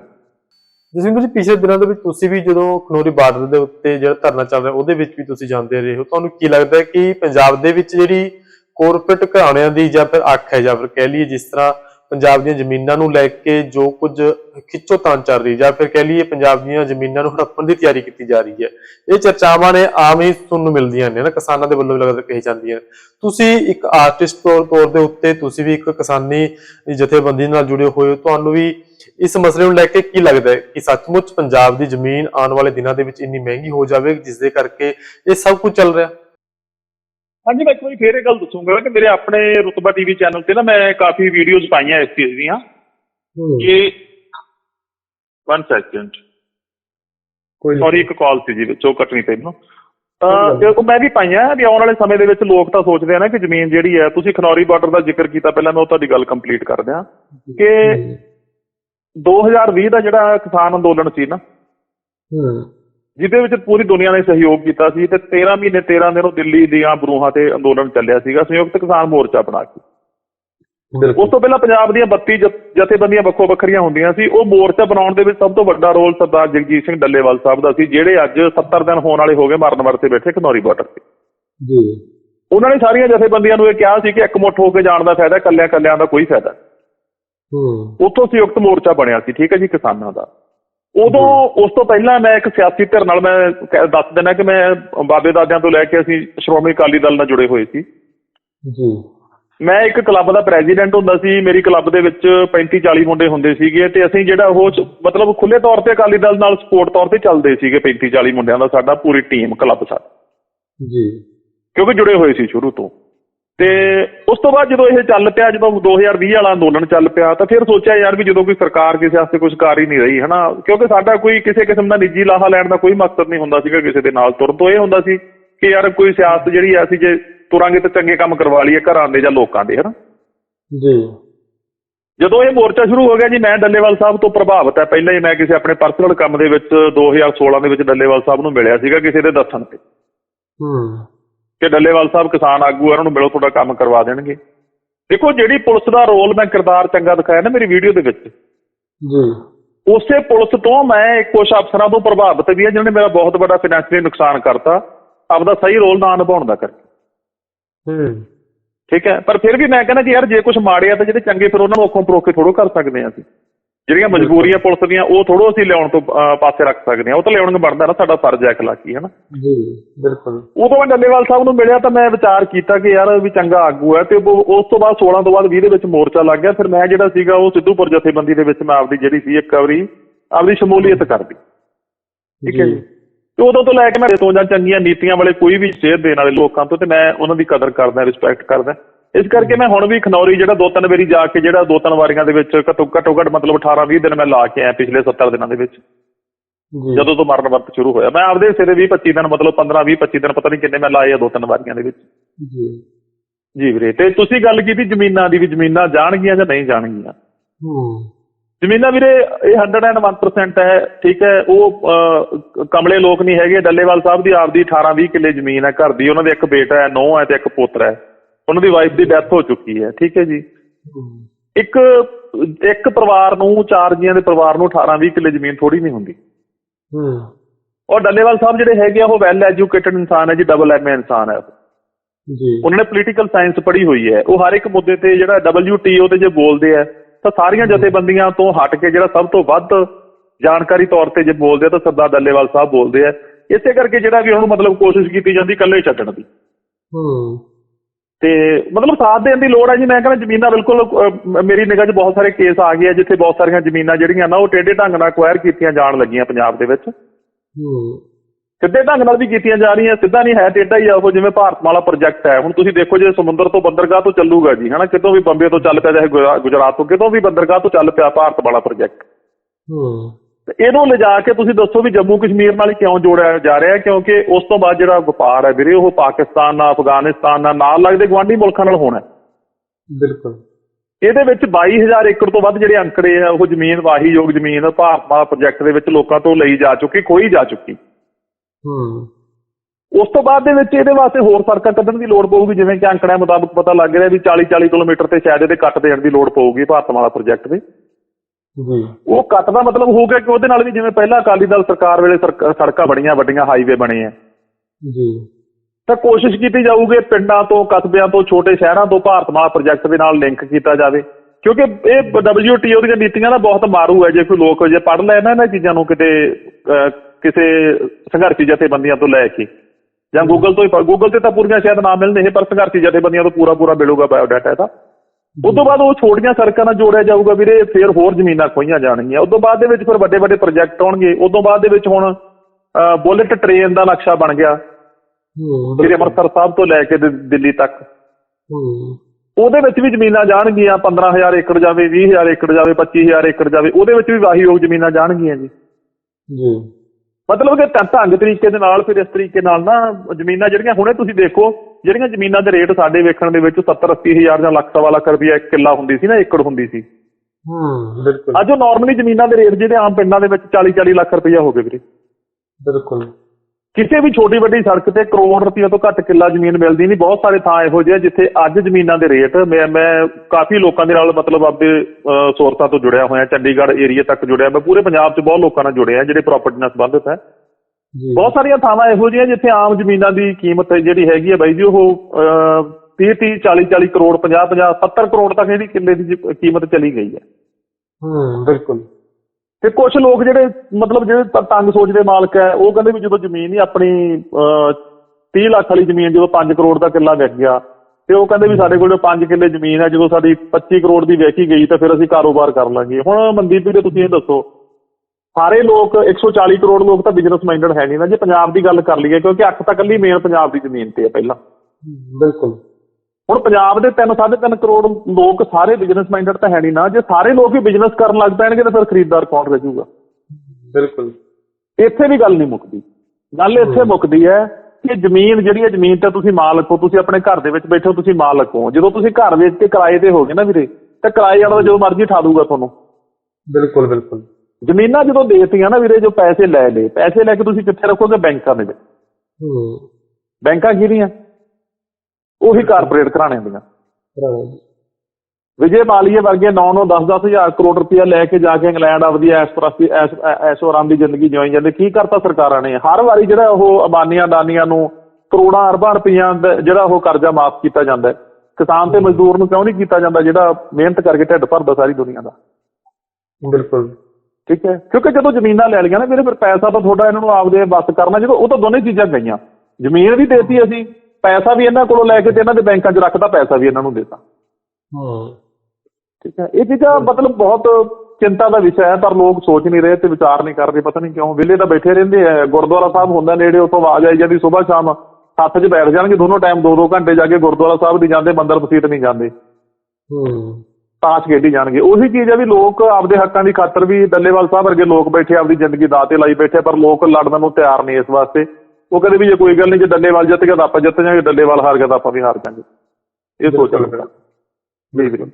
ਜਸਿੰਦਰ ਜੀ ਪਿਛਲੇ ਦਿਨਾਂ ਦੇ ਵਿੱਚ ਤੁਸੀਂ ਵੀ ਜਦੋਂ ਖਨੋਰੀ ਬਾਰਡਰ ਦੇ ਉੱਤੇ ਜਿਹੜਾ ਧਰਨਾ ਚੱਲ ਰਿਹਾ ਉਹਦੇ ਵਿੱਚ ਵੀ ਤੁਸੀਂ ਜਾਂਦੇ ਰਹੇ ਹੋ। ਤੁਹਾਨੂੰ ਕੀ ਲੱਗਦਾ ਹੈ ਕਿ ਪੰਜਾਬ ਦੇ ਵਿੱਚ ਜਿਹੜੀ ਕੋਰਪੋਰੇਟ ਘਰਾਣਿਆਂ ਦੀ ਜਾਂ ਫਿਰ ਅੱਖ ਹੈ ਜਾਂ ਫਿਰ ਕਹਿ ਲਈਏ ਜਿਸ ਤਰ੍ਹਾਂ ਪੰਜਾਬ ਦੀਆਂ ਜ਼ਮੀਨਾਂ ਨੂੰ ਲੈ ਕੇ ਜੋ ਕੁਝ ਖਿੱਚੋ ਖਿੱਚੋਤਾਣ ਚੱਲ ਰਹੀ ਜਾਂ ਫਿਰ ਕਹਿ ਲਈਏ ਪੰਜਾਬ ਦੀਆਂ ਜ਼ਮੀਨਾਂ ਨੂੰ ਹੜੱਪਣ ਦੀ ਤਿਆਰੀ ਕੀਤੀ ਜਾ ਰਹੀ ਹੈ। ਇਹ ਚਰਚਾਵਾਂ ਨੇ ਆਮ ਹੀ ਸੁਣਨ ਨੂੰ ਮਿਲਦੀਆਂ ਨੇ ਨਾ, ਕਿਸਾਨਾਂ ਦੇ ਵੱਲੋਂ ਵੀ ਲਗਾਤਾਰ ਕਹੀ ਜਾਂਦੀਆਂ ਤੁਸੀਂ ਇੱਕ ਆਰਟਿਸਟ ਤੌਰ ਤੌਰ ਦੇ ਉੱਤੇ ਤੁਸੀਂ ਵੀ ਇੱਕ ਕਿਸਾਨੀ ਜਥੇਬੰਦੀ ਨਾਲ ਜੁੜੇ ਹੋਏ ਹੋ, ਤੁਹਾਨੂੰ ਵੀ ਇਸ ਮਸਲੇ ਨੂੰ ਲੈ ਕੇ ਕੀ ਲੱਗਦਾ ਹੈ ਕਿ ਸੱਚਮੁੱਚ ਪੰਜਾਬ ਦੀ ਜ਼ਮੀਨ ਆਉਣ ਵਾਲੇ ਦਿਨਾਂ ਦੇ ਵਿੱਚ ਇੰਨੀ ਮਹਿੰਗੀ ਹੋ ਜਾਵੇਗੀ ਜਿਸ ਦੇ ਕਰਕੇ ਇਹ ਸਭ ਕੁਝ ਚੱਲ ਰਿਹਾ? ਹਾਂਜੀ ਮੈਂ ਇੱਕ ਵਾਰੀ ਫੇਰ ਇਹ ਗੱਲ ਦੱਸੂਗਾ ਕਿ ਮੇਰੇ ਆਪਣੇ ਰੁਤਬਾ ਟੀਵੀ ਚੈਨਲ ਤੇ ਨਾ ਮੈਂ ਕਾਫੀ ਵੀਡੀਓਜ਼ ਪਾਈਆਂ ਇਸ ਚੀਜ਼ ਦੀਆਂ। ਕਿ 1 ਸੈਕਿੰਡ ਕੋਈ ਸੌਰੀ ਇੱਕ ਕਾਲ ਸੀ ਜੀ ਵਿੱਚੋਂ ਕੱਟਣੀ ਪਈ ਮੈਨੂੰ ਤਾਂ ਉਹ ਮੈਂ ਵੀ ਪਾਈਆਂ ਵੀ ਆਉਣ ਵਾਲੇ ਸਮੇਂ ਦੇ ਵਿੱਚ ਲੋਕ ਤਾਂ ਸੋਚਦੇ ਆ ਨਾ ਕਿ ਜ਼ਮੀਨ ਜਿਹੜੀ ਹੈ ਤੁਸੀਂ ਖਨੌਰੀ ਬਾਰਡਰ ਦਾ ਜ਼ਿਕਰ ਕੀਤਾ ਪਹਿਲਾਂ ਮੈਂ ਉਹ ਤੁਹਾਡੀ ਗੱਲ ਕੰਪਲੀਟ ਕਰ ਦਿਆਂ। ਕਿ 2020 ਦਾ ਜਿਹੜਾ ਕਿਸਾਨ ਅੰਦੋਲਨ ਸੀ ਨਾ ਹੂੰ। ਜਿਹਦੇ ਵਿੱਚ ਪੂਰੀ ਦੁਨੀਆ ਨੇ ਸਹਿਯੋਗ ਕੀਤਾ ਸੀ ਤੇ 13 ਮਹੀਨੇ 13 ਦਿਨ ਉਹ ਦਿੱਲੀ ਦੀਆਂ ਬਰੂਹਾਂ ਤੇ ਅੰਦੋਲਨ ਚੱਲਿਆ ਸੀਗਾ ਸੰਯੁਕਤ ਕਿਸਾਨ ਮੋਰਚਾ ਬਣਾ ਕੇ। ਉਸ ਤੋਂ ਪਹਿਲਾਂ ਪੰਜਾਬ ਦੀਆਂ 32 ਜਥ- ਜਥੇਬੰਦੀਆਂ ਵੱਖੋ ਵੱਖਰੀਆਂ ਹੁੰਦੀਆਂ ਸੀ। ਉਹ ਮੋਰਚਾ ਬਣਾਉਣ ਦੇ ਵਿੱਚ ਸਭ ਤੋਂ ਵੱਡਾ ਰੋਲ ਸਰਦਾਰ ਜਗਜੀਤ ਸਿੰਘ ਡੱਲੇਵਾਲ ਸਾਹਿਬ ਦਾ ਸੀ ਜਿਹੜੇ ਅੱਜ 70 ਦਿਨ ਹੋਣ ਵਾਲੇ ਹੋ ਗਏ ਮਰਨ ਵਰਤੇ ਬੈਠੇ ਖਨੌਰੀ ਬਾਰਡਰ ਤੇ। ਜੀ। ਉਹਨਾਂ ਨੇ ਸਾਰੀਆਂ ਜਥੇਬੰਦੀਆਂ ਨੂੰ ਇਹ ਕਿਹਾ ਸੀ ਕਿ ਇਕਮੁੱਠ ਹੋ ਕੇ ਜਾਣ ਦਾ ਫਾਇਦਾ ਕੱਲਿਆਂ ਕੱਲਿਆਂ ਦਾ ਕੋਈ ਫਾਇਦਾ ਹੂੰ। ਉੱਥੋਂ ਸੰਯੁਕਤ ਮੋਰਚਾ ਬਣਿਆ ਸੀ ਠੀਕ ਹੈ ਜੀ ਕਿਸਾਨਾਂ ਦਾ। ਉਦੋਂ ਉਸ ਤੋਂ ਪਹਿਲਾਂ ਮੈਂ ਇੱਕ ਸਿਆਸੀ ਧਿਰ ਨਾਲ ਮੈਂ ਦੱਸ ਦਿੰਦਾ ਕਿ ਮੈਂ ਬਾਬੇ ਦਾਦਿਆਂ ਤੋਂ ਲੈ ਕੇ ਅਸੀਂ ਸ਼੍ਰੋਮਣੀ ਅਕਾਲੀ ਦਲ ਨਾਲ ਜੁੜੇ ਹੋਏ ਸੀ। ਜੀ। ਮੈਂ ਇੱਕ ਕਲੱਬ ਦਾ ਪ੍ਰੈਜ਼ੀਡੈਂਟ ਹੁੰਦਾ ਸੀ ਮੇਰੀ ਕਲੱਬ ਦੇ ਵਿੱਚ 35 40 ਮੁੰਡੇ ਹੁੰਦੇ ਸੀਗੇ ਤੇ ਅਸੀਂ ਜਿਹੜਾ ਉਹ ਮਤਲਬ ਖੁੱਲੇ ਤੌਰ ਤੇ ਅਕਾਲੀ ਦਲ ਨਾਲ ਸਪੋਰਟ ਤੌਰ ਤੇ ਚੱਲਦੇ ਸੀਗੇ 35 40 ਮੁੰਡਿਆਂ ਦਾ ਸਾਡਾ ਪੂਰੀ ਟੀਮ ਕਲੱਬ ਸਾਡਾ। ਜੀ। ਕਿਉਂਕਿ ਜੁੜੇ ਹੋਏ ਸੀ ਸ਼ੁਰੂ ਤੋਂ। ਤੇ ਉਸ ਤੋਂ ਬਾਅਦ ਜਦੋਂ ਇਹ ਚੱਲ ਪਿਆ ਜਦੋਂ 2020 ਵਾਲਾ ਅੰਦੋਲਨ ਚੱਲ ਪਿਆ ਤਾਂ ਫਿਰ ਸੋਚਿਆ ਯਾਰ ਵੀ ਜਦੋਂ ਕੋਈ ਸਰਕਾਰ ਕਿਸੇ ਵਾਸਤੇ ਕੁਝ ਕਰ ਹੀ ਨਹੀਂ ਰਹੀ ਹਨਾ? ਕਿਉਂਕਿ ਸਾਡਾ ਕੋਈ ਕਿਸੇ ਕਿਸਮ ਦਾ ਨਿੱਜੀ ਲਾਹਾ ਲੈਣ ਦਾ ਕੋਈ ਮਕਸਦ ਨਹੀਂ ਹੁੰਦਾ ਸੀਗਾ ਕਿਸੇ ਦੇ ਨਾਲ ਤੁਰਨ ਤੋਂ। ਇਹ ਹੁੰਦਾ ਸੀ ਕਿ ਯਾਰ ਕੋਈ ਸਿਆਸਤ ਜਿਹੜੀ ਐ ਅਸੀਂ ਜੇ ਤੁਰਾਂਗੇ ਤਾਂ ਚੰਗੇ ਕੰਮ ਕਰਵਾ ਲਈਏ ਘਰਾਂ ਦੇ ਜਾਂ ਲੋਕਾਂ ਦੇ ਹਨਾ? ਜੀ। ਜਦੋਂ ਇਹ ਮੋਰਚਾ ਸ਼ੁਰੂ ਹੋ ਗਿਆ ਜੀ ਮੈਂ ਡੱਲੇਵਾਲ ਸਾਹਿਬ ਤੋਂ ਪ੍ਰਭਾਵਿਤ ਹੈ ਪਹਿਲਾਂ ਹੀ ਮੈਂ ਕਿਸੇ ਆਪਣੇ ਪਰਸਨਲ ਕੰਮ ਦੇ ਵਿੱਚ 2016 ਦੇ ਵਿੱਚ ਡੱਲੇਵਾਲ ਸਾਹਿਬ ਨੂੰ ਮਿਲਿਆ ਸੀਗਾ ਕਿਸੇ ਦੇ ਦੱਸਣ ਤੇ। ਹੂੰ। ਕਿ ਡੱਲੇਵਾਲ ਸਾਹਿਬ ਕਿਸਾਨ ਆਗੂ ਆ, ਉਹਨਾਂ ਨੂੰ ਮਿਲੋ ਤੁਹਾਡਾ ਕੰਮ ਕਰਵਾ ਦੇਣਗੇ। ਦੇਖੋ ਜਿਹੜੀ ਪੁਲਿਸ ਦਾ ਰੋਲ ਮੈਂ ਕਿਰਦਾਰ ਚੰਗਾ ਦਿਖਾਇਆ ਨਾ ਮੇਰੀ ਵੀਡੀਓ ਦੇ ਵਿੱਚ। ਜੀ। ਉਸੇ ਪੁਲਿਸ ਤੋਂ ਮੈਂ ਕੁਝ ਅਫਸਰਾਂ ਤੋਂ ਪ੍ਰਭਾਵਿਤ ਵੀ ਹਾਂ ਜਿਨ੍ਹਾਂ ਨੇ ਮੇਰਾ ਬਹੁਤ ਵੱਡਾ ਫਾਈਨੈਂਸ਼ੀਅਲੀ ਨੁਕਸਾਨ ਕਰਤਾ ਆਪਦਾ ਸਹੀ ਰੋਲ ਨਾ ਨਿਭਾਉਣ ਦਾ ਕਰਕੇ। ਹੂੰ। ਠੀਕ ਹੈ? ਪਰ ਫਿਰ ਵੀ ਮੈਂ ਕਹਿੰਦਾ ਕਿ ਯਾਰ ਜੇ ਕੁਝ ਮਾੜੇ ਆ ਤਾਂ ਜਿਹੜੇ ਚੰਗੇ ਫਿਰ ਉਹਨਾਂ ਨੂੰ ਅੱਖੋਂ ਪਰੋਕੇ ਥੋੜੋ ਕਰ ਸਕਦੇ ਆ ਅਸੀਂ। ਜਿਹੜੀਆਂ ਮਜਬੂਰੀਆਂ ਪੁਲਿਸ ਦੀਆਂ ਉਹ ਥੋੜੋ ਅਸੀਂ ਲਿਆਉਣ ਤੋਂ ਪਾਸੇ ਰੱਖ ਸਕਦੇ ਆ ਉਹ ਤਾਂ ਲਿਆਉਣ ਬਣਦਾ ਨਾ ਸਾਡਾ ਫਰਜ਼ ਹੈ ਇਖਲਾਕੀ ਹੈ ਨਾ? ਜੀ ਬਿਲਕੁਲ। ਉਦੋਂ ਮੈਂ ਡੱਲੇਵਾਲ ਸਾਹਿਬ ਨੂੰ ਮਿਲਿਆ ਤਾਂ ਮੈਂ ਵਿਚਾਰ ਕੀਤਾ ਕਿ ਯਾਰ ਵੀ ਚੰਗਾ ਆਗੂ ਹੈ ਤੇ ਉਹ- ਉਸ ਤੋਂ ਬਾਅਦ 16 ਤੋਂ ਬਾਅਦ 20 ਦੇ ਵਿੱਚ ਮੋਰਚਾ ਲੱਗ ਗਿਆ। ਫਿਰ ਮੈਂ ਜਿਹੜਾ ਸੀਗਾ ਉਹ ਸਿੱਧੂਪੁਰ ਜਥੇਬੰਦੀ ਦੇ ਵਿੱਚ ਮੈਂ ਆਪਦੀ ਜਿਹੜੀ ਸੀ ਇੱਕ ਵਾਰੀ ਆਪਦੀ ਸ਼ਮੂਲੀਅਤ ਕਰਦੀ। ਠੀਕ ਹੈ ਜੀ। ਤੇ ਉਦੋਂ ਤੋਂ ਲੈ ਕੇ ਮੈਂ ਤੋਂ ਜਾਂ ਚੰਗੀਆਂ ਨੀਤੀਆਂ ਵਾਲੇ ਕੋਈ ਵੀ ਸੇਧ ਦੇਣ ਵਾਲੇ ਲੋਕਾਂ ਤੋਂ ਤੇ ਮੈਂ ਉਹਨਾਂ ਦੀ ਕਦਰ ਕਰਦਾ ਰਿਸਪੈਕਟ ਕਰਦਾ। ਇਸ ਕਰਕੇ ਮੈਂ ਹੁਣ ਵੀ ਖਨੌਰੀ ਜਿਹੜਾ ਦੋ ਤਿੰਨ ਵਾਰੀ ਜਾ ਕੇ ਜਿਹੜਾ ਦੋ ਤਿੰਨ ਵਾਰੀਆਂ ਦੇ ਵਿੱਚ ਘੱਟੋ ਘੱਟੋ ਘੱਟ ਮਤਲਬ 18 20 ਦਿਨ ਮੈਂ ਲਾ ਕੇ ਆਇਆ ਪਿਛਲੇ 70 ਦਿਨਾਂ ਦੇ ਵਿੱਚ। ਜਦੋਂ ਤੋਂ ਮਰਨ ਵਰਤ ਸ਼ੁਰੂ ਹੋਇਆ। ਮੈਂ ਆਪਦੇ ਸਿਰੇ 20 25 ਦਿਨ ਮਤਲਬ 15 20 25 ਦਿਨ ਪਤਾ ਨਹੀਂ ਕਿੰਨੇ ਮੈਂ ਲਾਏ ਆ ਦੋ ਤਿੰਨ ਵਾਰੀਆਂ ਦੇ ਵਿੱਚ। ਜੀ। ਜੀ ਵੀਰੇ ਤੇ ਤੁਸੀਂ ਗੱਲ ਕੀਤੀ ਜ਼ਮੀਨਾਂ ਦੀ ਵੀ ਜ਼ਮੀਨਾਂ ਜਾਣਗੀਆਂ ਜਾਂ ਨਹੀਂ ਜਾਣਗੀਆਂ? ਹੂੰ। ਜ਼ਮੀਨਾਂ ਵੀਰੇ ਇਹ 101% ਹੈ ਠੀਕ ਹੈ ਉਹ ਕਮਲੇ ਲੋਕ ਨਹੀਂ ਹੈਗੇ। ਡੱਲੇਵਾਲ ਸਾਹਿਬ ਦੀ ਆਪਦੀ 18 20 ਕਿੱਲੇ ਜ਼ਮੀਨ ਹੈ ਘਰ ਦੀ। ਉਹਨਾਂ ਦੇ ਇੱਕ ਬੇਟਾ ਹੈ ਨੌਂ ਹੈ ਤੇ ਇੱਕ ਪੁੱਤਰ ਹੈ। ਉਹਨਾਂ ਦੀ ਵਾਈਫ ਦੀ ਡੈਥ ਹੋ ਚੁੱਕੀ ਹੈ ਠੀਕ ਹੈ ਜੀ। ਇੱਕ ਇੱਕ ਪਰਿਵਾਰ ਨੂੰ ਚਾਰ ਜੀਆਂ ਦੇ ਪਰਿਵਾਰ ਨੂੰ 18 20 ਕਿੱਲੇ ਜ਼ਮੀਨ ਥੋੜੀ ਨਹੀਂ ਹੁੰਦੀ। ਹੂੰ। ਔਰ ਡੱਲੇਵਾਲ ਸਾਹਿਬ ਜਿਹੜੇ ਹੈਗੇ ਆ ਉਹ ਵੈਲ ਐਜੂਕੇਟਡ ਇਨਸਾਨ ਹੈ ਜੀ ਡਬਲ ਐਮਏ ਇਨਸਾਨ ਹੈ। ਜੀ। ਉਹਨਾਂ ਨੇ ਪੋਲੀਟੀਕਲ ਸਾਇੰਸ ਪੜ੍ਹੀ ਹੋਈ ਹੈ। ਉਹ ਹਰ ਇੱਕ ਮੁੱਦੇ ਤੇ ਜਿਹੜਾ WTO ਤੇ ਜੇ ਬੋਲਦੇ ਆ ਤਾਂ ਸਾਰੀਆਂ ਜਥੇਬੰਦੀਆਂ ਤੋਂ ਹਟ ਕੇ ਜਿਹੜਾ ਸਭ ਤੋਂ ਵੱਧ ਜਾਣਕਾਰੀ ਤੌਰ ਤੇ ਜੇ ਬੋਲਦੇ ਆ ਤਾਂ ਸਰਦਾਰ ਡੱਲੇਵਾਲ ਸਾਹਿਬ ਬੋਲਦੇ ਆ। ਇਸੇ ਕਰਕੇ ਜਿਹੜਾ ਵੀ ਉਹਨੂੰ ਮਤਲਬ ਕੋਸ਼ਿਸ਼ ਕੀਤੀ ਜਾਂਦੀ ਇਕੱਲੇ ਛੱਡਣ ਦੀ। ਹੂੰ। ਤੇ ਮਤਲਬ ਸਾਥ ਦੇਣ ਦੀ ਲੋੜ ਹੈ ਜੀ ਮੈਂ ਕਹਿੰਦਾ ਜ਼ਮੀਨਾਂ ਬਿਲਕੁਲ ਮੇਰੀ ਨਿਗਾਹ 'ਚ ਬਹੁਤ ਸਾਰੇ ਕੇਸ ਆ ਗਏ ਆ ਜਿੱਥੇ ਬਹੁਤ ਸਾਰੀਆਂ ਜ਼ਮੀਨਾਂ ਜਿਹੜੀਆਂ ਨਾ ਉਹ ਟੇਢੇ ਢੰਗ ਨਾਲ ਅਕਵਾਇਰ ਕੀਤੀਆਂ ਜਾਣ ਲੱਗੀਆਂ ਪੰਜਾਬ ਦੇ ਵਿੱਚ। ਹੂੰ। ਸਿੱਧੇ ਢੰਗ ਨਾਲ ਵੀ ਕੀਤੀਆਂ ਜਾ ਰਹੀਆਂ ਸਿੱਧਾ ਨਹੀਂ ਹੈ ਟੇਢਾ ਹੀ ਆ ਉਹ ਜਿਵੇਂ ਭਾਰਤਮਾਲਾ ਪ੍ਰੋਜੈਕਟ ਹੈ। ਹੁਣ ਤੁਸੀਂ ਦੇਖੋ ਜੇ ਸਮੁੰਦਰ ਤੋਂ ਬੰਦਰਗਾਹ ਤੋਂ ਚੱਲੂਗਾ ਜੀ ਹਨਾ ਕਿਤੋਂ ਵੀ ਬੰਬੇ ਤੋਂ ਚੱਲ ਪਿਆ ਚਾਹੇ ਗੁਜਰਾ- ਗੁਜਰਾਤ ਤੋਂ ਕਿਤੋਂ ਵੀ ਬੰਦਰਗਾਹ ਤੋਂ ਚੱਲ ਪਿਆ ਭਾਰਤਮਾਲਾ ਪ੍ਰੋਜੈਕਟ ਹੂੰ। ਇਹਨੂੰ ਲਿਜਾ ਕੇ ਤੁਸੀਂ ਦੱਸੋ ਵੀ ਜੰਮੂ ਕਸ਼ਮੀਰ ਨਾਲ ਕਿਉਂ ਜੋੜਿਆ ਜਾ ਰਿਹਾ? ਕਿਉਂਕਿ ਉਸ ਤੋਂ ਬਾਅਦ ਜਿਹੜਾ ਵਪਾਰ ਹੈ ਵੀਰੇ ਉਹ ਪਾਕਿਸਤਾਨ ਨਾਲ ਅਫਗਾਨਿਸਤਾਨ ਨਾਲ ਨਾਲ ਲੱਗਦੇ ਗਵਾਂਢੀ ਮੁਲਕਾਂ ਨਾਲ ਹੋਣਾ। ਬਿਲਕੁਲ ਇਹਦੇ ਵਿੱਚ 22000 ਏਕੜ ਤੋਂ ਵੱਧ ਜਿਹੜੇ ਅੰਕੜੇ ਆ ਉਹ ਜ਼ਮੀਨ ਵਾਹੀਯੋਗ ਜ਼ਮੀਨ ਭਾਰਤਮਾਲਾ ਪ੍ਰੋਜੈਕਟ ਦੇ ਵਿੱਚ ਲੋਕਾਂ ਤੋਂ ਲਈ ਜਾ ਚੁੱਕੀ ਖੋਈ ਜਾ ਚੁੱਕੀ ਹੂੰ ਉਸ ਤੋਂ ਬਾਅਦ ਦੇ ਵਿੱਚ ਇਹਦੇ ਵਾਸਤੇ ਹੋਰ ਸੜਕਾਂ ਕੱਢਣ ਦੀ ਲੋੜ ਪਊਗੀ ਜਿਵੇਂ ਕਿ ਅੰਕੜਿਆਂ ਮੁਤਾਬਕ ਪਤਾ ਲੱਗ ਰਿਹਾ ਵੀ 40 40 ਕਿਲੋਮੀਟਰ ਤੇ ਸ਼ਾਇਦ ਇਹਦੇ ਕੱਟ ਦੇਣ ਦੀ ਲੋੜ ਪਊਗੀ ਭਾਰਤਮਾਲਾ ਪ੍ਰੋਜੈਕਟ ਦੇ ਜੀ। ਉਹ ਕੱਟ ਦਾ ਮਤਲਬ ਹੋਊਗਾ ਕਿ ਉਹਦੇ ਨਾਲ ਵੀ ਜਿਵੇਂ ਪਹਿਲਾਂ ਅਕਾਲੀ ਦਲ ਸਰਕਾਰ ਵੇਲੇ ਸੜਕਾਂ ਬਣੀਆਂ ਵੱਡੀਆਂ ਹਾਈਵੇ ਬਣੇ ਆ ਜੀ। ਤਾਂ ਕੋਸ਼ਿਸ਼ ਕੀਤੀ ਜਾਊਗੀ ਪਿੰਡਾਂ ਤੋਂ ਕਸਬਿਆਂ ਤੋਂ ਛੋਟੇ ਸ਼ਹਿਰਾਂ ਤੋਂ ਭਾਰਤਮਾਲਾ ਪ੍ਰੋਜੈਕਟ ਦੇ ਨਾਲ ਲਿੰਕ ਕੀਤਾ ਜਾਵੇ। ਕਿਉਂਕਿ ਇਹ WTO ਦੀਆਂ ਨੀਤੀਆਂ ਦਾ ਬਹੁਤ ਮਾਰੂ ਹੈ ਜੇ ਕੋਈ ਲੋਕ ਜੇ ਪੜ੍ਹ ਲੈਣ ਨਾ ਇਹਨਾਂ ਚੀਜ਼ਾਂ ਨੂੰ ਕਿਤੇ ਕਿਸੇ ਸੰਘਰਸ਼ੀ ਜਥੇਬੰਦੀਆਂ ਤੋਂ ਲੈ ਕੇ। ਜਾਂ ਗੂਗਲ ਤੋਂ ਹੀ ਗੂਗਲ ਤੇ ਤਾਂ ਪੂਰੀਆਂ ਸ਼ਾਇਦ ਨਾ ਮਿਲਣ ਇਹ ਪਰ ਸੰਘਰਸ਼ੀ ਜਥੇਬੰਦੀਆਂ ਤੋਂ ਪੂਰਾ ਪੂਰਾ ਮਿਲੂਗਾ ਬਾਇਓਡਾਟਾ ਇਹਦਾ। ਉਸ ਤੋਂ ਬਾਅਦ ਉਹ ਛੋਟੀਆਂ ਸੜਕਾਂ ਨਾਲ ਜੋੜਿਆ ਜਾਊਗਾ ਵੀਰੇ ਫਿਰ ਹੋਰ ਜ਼ਮੀਨਾਂ ਖੋਈਆਂ ਜਾਣਗੀਆਂ। ਉਸ ਤੋਂ ਬਾਅਦ ਦੇ ਵਿੱਚ ਫਿਰ ਵੱਡੇ ਵੱਡੇ ਪ੍ਰੋਜੈਕਟ ਆਉਣਗੇ। ਉਸ ਤੋਂ ਬਾਅਦ ਦੇ ਵਿੱਚ ਹੁਣ ਬੁਲਟ ਟ੍ਰੇਨ ਦਾ ਨਕਸ਼ਾ ਬਣ ਗਿਆ। ਹੂੰ ਸ੍ਰੀ ਅੰਮ੍ਰਿਤਸਰ ਸਾਹਿਬ ਤੋਂ ਲੈ ਕੇ ਦਿੱਲੀ ਤੱਕ। ਹੂੰ ਉਹਦੇ ਵਿੱਚ ਵੀ ਜ਼ਮੀਨਾਂ ਜਾਣਗੀਆਂ 15000 ਏਕੜ ਜਾਵੇ 20000 ਏਕੜ ਜਾਵੇ 25000 ਏਕੜ ਜਾਵੇ ਉਹਦੇ ਵਿੱਚ ਵੀ ਵਾਹੀਯੋਗ ਜ਼ਮੀਨਾਂ ਜਾਣਗੀਆਂ ਜੀ। ਜੀ। ਮਤਲਬ ਕਿ ਢੰਗ ਤਰੀਕੇ ਦੇ ਨਾਲ ਫਿਰ ਇਸ ਤਰੀਕੇ ਨਾਲ ਨਾ ਜ਼ਮੀਨਾਂ ਜਿਹੜੀਆਂ ਹੁਣੇ ਤੁਸੀਂ ਦੇਖੋ ਜਿਹੜੀਆਂ ਜ਼ਮੀਨਾਂ ਦੇ ਰੇਟ ਸਾਡੇ ਵੇਖਣ ਦੇ ਵਿੱਚ 70 80000 ਜਾਂ ਲੱਖ ਸਵਾ ਲੱਖ ਰੁਪਈਆ ਇੱਕ ਕਿੱਲਾ ਹੁੰਦੀ ਸੀ ਨਾ ਏਕੜ ਹੁੰਦੀ ਸੀ। ਹੂੰ ਬਿਲਕੁਲ। ਅੱਜ ਉਹ ਨਾਰਮਲੀ ਜ਼ਮੀਨਾਂ ਦੇ ਰੇਟ ਜਿਹੜੇ ਆਮ ਪਿੰਡਾਂ ਦੇ ਵਿੱਚ 40 40 ਲੱਖ ਰੁਪਈਆ ਹੋ ਗਏ ਵੀਰੇ। ਬਿਲਕੁਲ। ਕਿਸੇ ਵੀ ਛੋਟੀ ਵੱਡੀ ਸੜਕ ਤੇ ਕਰੋੜ ਰੁਪਈਆ ਤੋਂ ਘੱਟ ਕਿੱਲਾ ਜ਼ਮੀਨ ਮਿਲਦੀ ਨਹੀਂ। ਬਹੁਤ ਸਾਰੇ ਥਾਂ ਇਹੋ ਜਿਹੇ ਜਿੱਥੇ ਅੱਜ ਜ਼ਮੀਨਾਂ ਦੇ ਰੇਟ ਮੈਂ ਮੈਂ ਕਾਫੀ ਲੋਕਾਂ ਦੇ ਨਾਲ ਮਤਲਬ ਆਪਦੇ ਸੋਰਸਾਂ ਤੋਂ ਜੁੜਿਆ ਹੋਇਆ ਚੰਡੀਗੜ੍ਹ ਏਰੀਆ ਤੱਕ ਜੁੜਿਆ। ਮੈਂ ਪੂਰੇ ਪੰਜਾਬ 'ਚ ਬਹੁਤ ਲੋਕਾਂ ਨਾਲ ਜੁੜਿਆ ਜਿਹੜੇ ਪ੍ਰਾਪਰਟੀ ਨਾਲ ਸੰਬੰਧਿਤ ਹੈ। ਬਹੁਤ ਸਾਰੀਆਂ ਥਾਵਾਂ ਇਹੋ ਜਿਹੀਆਂ ਜਿੱਥੇ ਆਮ ਜ਼ਮੀਨਾਂ ਦੀ ਕੀਮਤ ਜਿਹੜੀ ਹੈਗੀ ਹੈ ਬਾਈ ਜੀ ਉਹ 30 30 40 40 ਕਰੋੜ 50 50 70 ਕਰੋੜ ਤੱਕ ਇਹਦੀ ਕਿੱਲੇ ਦੀ ਜ- ਕੀਮਤ ਚਲੀ ਗਈ ਹੈ ਹੂੰ ਬਿਲਕੁਲ। ਤੇ ਕੁਝ ਲੋਕ ਜਿਹੜੇ ਮਤਲਬ ਜਿਹੜੇ ਤੰਗ ਸੋਚ ਦੇ ਮਾਲਕ ਹੈ ਉਹ ਕਹਿੰਦੇ ਵੀ ਜਦੋਂ ਜ਼ਮੀਨ ਹੀ ਆਪਣੀ ਅਹ, 30 ਲੱਖ ਵਾਲੀ ਜ਼ਮੀਨ ਜਦੋਂ 5 ਕਰੋੜ ਦਾ ਕਿੱਲਾ ਵਿਕ ਗਿਆ ਤੇ ਉਹ ਕਹਿੰਦੇ ਵੀ ਸਾਡੇ ਕੋਲ 5 ਕਿੱਲੇ ਜ਼ਮੀਨ ਹੈ ਜਦੋਂ ਸਾਡੀ 25 ਕਰੋੜ ਦੀ ਵੇਚੀ ਗਈ ਤਾਂ ਫਿਰ ਅਸੀਂ ਕਾਰੋਬਾਰ ਕਰ ਲਾਂਗੇ। ਹੁਣ ਮਨਦੀਪ ਵੀਰੇ ਤੁਸੀਂ ਇਹ ਦੱਸੋ ਸਾਰੇ ਲੋਕ 140 ਕਰੋੜ ਲੋਕ ਤਾਂ ਬਿਜ਼ਨਸ ਮਾਈਂਡਡ ਹੈ ਨਹੀਂ ਨਾ ਜੇ ਪੰਜਾਬ ਦੀ ਗੱਲ ਕਰ ਲਈਏ ਕਿਉਂਕਿ ਅੱਖ ਤਾਂ ਕੱਲੀ ਮੇਨ ਪੰਜਾਬ ਦੀ ਜ਼ਮੀਨ ਤੇ ਹੈ ਪਹਿਲਾਂ। ਬਿਲਕੁਲ। ਹੁਣ ਪੰਜਾਬ ਦੇ 3 3.5 ਕਰੋੜ ਲੋਕ ਸਾਰੇ ਬਿਜ਼ਨਸ ਮਾਈਂਡਡ ਤਾਂ ਹੈ ਨਹੀਂ ਨਾ ਜੇ ਸਾਰੇ ਲੋਕ ਹੀ ਬਿਜ਼ਨਸ ਕਰਨ ਲੱਗ ਪੈਣਗੇ ਤਾਂ ਫਿਰ ਖਰੀਦਦਾਰ ਕੌਣ ਰਹਿ ਜਾਊਗਾ ਬਿਲਕੁਲ। ਇੱਥੇ ਵੀ ਗੱਲ ਨਹੀਂ ਮੁੱਕਦੀ। ਗੱਲ ਇੱਥੇ ਮੁੱਕਦੀ ਹੈ ਕਿ ਜ਼ਮੀਨ ਜਿਹੜੀ ਹੈ ਜ਼ਮੀਨ ਤੇ ਤੁਸੀਂ ਮਾਲਕ ਹੋ ਤੁਸੀਂ ਆਪਣੇ ਘਰ ਦੇ ਵਿੱਚ ਬੈਠੇ ਹੋ ਤੁਸੀਂ ਮਾਲਕ ਹੋ। ਜਦੋਂ ਤੁਸੀਂ ਘਰ ਵੇਚ ਕੇ ਕਿਰਾਏ ਤੇ ਹੋਗੇ ਨਾ ਵੀਰੇ ਤਾਂ ਕਿਰਾਏ ਵਾਲਾ ਜਦੋਂ ਮਰਜ਼ੀ ਠਾ ਦੂਗਾ ਤੁਹਾਨੂੰ। ਬਿਲਕੁਲ ਬਿਲਕੁਲ। ਜ਼ਮੀਨਾਂ ਜਦੋਂ ਦੇਤੀਆਂ ਨਾ ਵੀਰੇ ਜੋ ਪੈਸੇ ਲੈ ਲਏ ਪੈਸੇ ਲੈ ਕੇ ਤੁਸੀਂ ਕਿੱਥੇ ਰੱਖੋਗੇ? ਬੈਂਕਾਂ ਦੇ ਵਿੱਚ। ਹੂੰ। ਬੈਂਕਾਂ ਕਿਹਦੀਆਂ ਉਹੀ ਕਾਰਪੋਰੇਟ ਘਰਾਣਿਆਂ ਦੀਆਂ। ਵਿਜੇ ਮਾਲੀਏ ਵਰਗੇ 9-9 10-10 ਹਜ਼ਾਰ ਕਰੋੜ ਰੁਪਇਆ ਲੈ ਕੇ ਜਾ ਕੇ ਇੰਗਲੈਂਡ ਆਪਦੀ ਐਸ ਪ੍ਰਸਤੀ ਐਸ ਐਸੋ ਆਰਾਮ ਦੀ ਜ਼ਿੰਦਗੀ ਜਿਉਈ ਜਾਂਦੇ। ਕੀ ਕਰਤਾ ਸਰਕਾਰਾਂ ਨੇ? ਹਰ ਵਾਰੀ ਜਿਹੜਾ ਉਹ ਅਬਾਨੀਆਂ ਦਾਨੀਆਂ ਨੂੰ ਕਰੋੜਾਂ ਅਰਬਾਂ ਰੁਪਈਆਂ ਜਿਹੜਾ ਉਹ ਕਰਜ਼ਾ ਮਾਫ ਕੀਤਾ ਜਾਂਦਾ ਹੈ। ਕਿਸਾਨ ਤੇ ਮਜ਼ਦੂਰ ਨੂੰ ਕਿਉਂ ਨਹੀਂ ਕੀਤਾ ਜਾਂਦਾ? ਜਿਹੜਾ ਮਿਹਨਤ ਕਰਕੇ ਢਿੱਡ ਭਰਦਾ ਸਾਰੀ ਦੁਨੀਆ ਦਾ। ਬਿਲਕੁਲ। ਠੀਕ ਹੈ? ਕਿਉਂਕਿ ਜਦੋਂ ਜ਼ਮੀਨਾਂ ਲੈ ਲਈਆਂ ਨਾ ਵੀਰੇ ਫਿਰ ਪੈਸਾ ਤਾਂ ਤੁਹਾਡਾ ਇਹਨਾਂ ਨੂੰ ਆਪਦੇ ਬਸ ਕਰਨਾ ਜਦੋਂ ਉਹ ਤਾਂ ਦੋਨੇ ਚੀਜ਼ਾਂ ਗਈਆਂ। ਜ਼ਮੀਨ ਵੀ ਦੇਤੀ ਅਸੀਂ ਪੈਸਾ ਵੀ ਇਹਨਾਂ ਕੋਲੋਂ ਲੈ ਕੇ ਤੇ ਇਹਨਾਂ ਦੇ ਬੈਂਕਾਂ 'ਚ ਰੱਖਦਾ ਪੈਸਾ ਵੀ ਇਹਨਾਂ ਨੂੰ ਦੇਤਾ। ਹੂੰ ਠੀਕ ਹੈ? ਇਹ ਚੀਜ਼ਾਂ ਮਤਲਬ ਬਹੁਤ ਚਿੰਤਾ ਦਾ ਵਿਸ਼ਾ ਹੈ ਪਰ ਲੋਕ ਸੋਚ ਨਹੀਂ ਰਹੇ ਤੇ ਵਿਚਾਰ ਨਹੀਂ ਕਰਦੇ ਪਤਾ ਨਹੀਂ ਕਿਉਂ। ਵਿਲੇ ਤਾਂ ਬੈਠੇ ਰਹਿੰਦੇ ਆ ਗੁਰਦੁਆਰਾ ਸਾਹਿਬ ਹੁੰਦਾ ਨੇੜੇ ਉੱਥੋਂ ਆਵਾਜ਼ ਆਈ ਜਾਂਦੀ ਸਵੇਰ ਸ਼ਾਮ ਹੱਥ 'ਚ ਬੈਠ ਜਾਣਗੇ ਦੋਨੋਂ ਟਾਈਮ ਦੋ ਦੋ ਘੰਟੇ ਜਾ ਕੇ ਗੁਰਦੁਆਰਾ ਸਾਹਿਬ ਨਹੀਂ ਜਾਂਦੇ ਮੰਦਰ ਮਸੀਤ ਨਹੀਂ ਜਾਂਦੇ। ਹੂੰ ਤਾਸ਼ ਖੇਡੀ ਜਾਣਗੇ। ਉਹੀ ਚੀਜ਼ ਹੈ ਵੀ ਲੋਕ ਆਪਦੇ ਹੱਕਾਂ ਦੀ ਖਾਤਰ ਵੀ ਡੱਲੇਵਾਲ ਸਾਹਿਬ ਵਰਗੇ ਲੋਕ ਬੈਠੇ ਆਪਦੀ ਜ਼ਿੰਦਗੀ ਦਾਅ ਤੇ ਲਾਈ ਬੈਠੇ ਪਰ ਲੋਕ ਲੜਨ ਨੂੰ ਤਿਆਰ ਨਹੀਂ ਇਸ ਵਾਸਤੇ। ਉਹ ਕਹਿੰਦੇ ਵੀ ਜੇ ਕੋਈ ਗੱਲ ਨਹੀਂ ਜੇ ਡੱਲੇਵਾਲ ਜਿੱਤ ਗਿਆ ਤਾਂ ਆਪਾਂ ਜਿੱਤ ਜਾਵਾਂਗੇ ਡੱਲੇਵਾਲ ਹਾਰ ਗਿਆ ਤਾਂ ਆਪਾਂ ਵੀ ਹਾਰ ਜਾਵਾਂਗੇ। ਇਹ ਸੋਚ। ਲਓ ਜੀ ਵੀਰੇ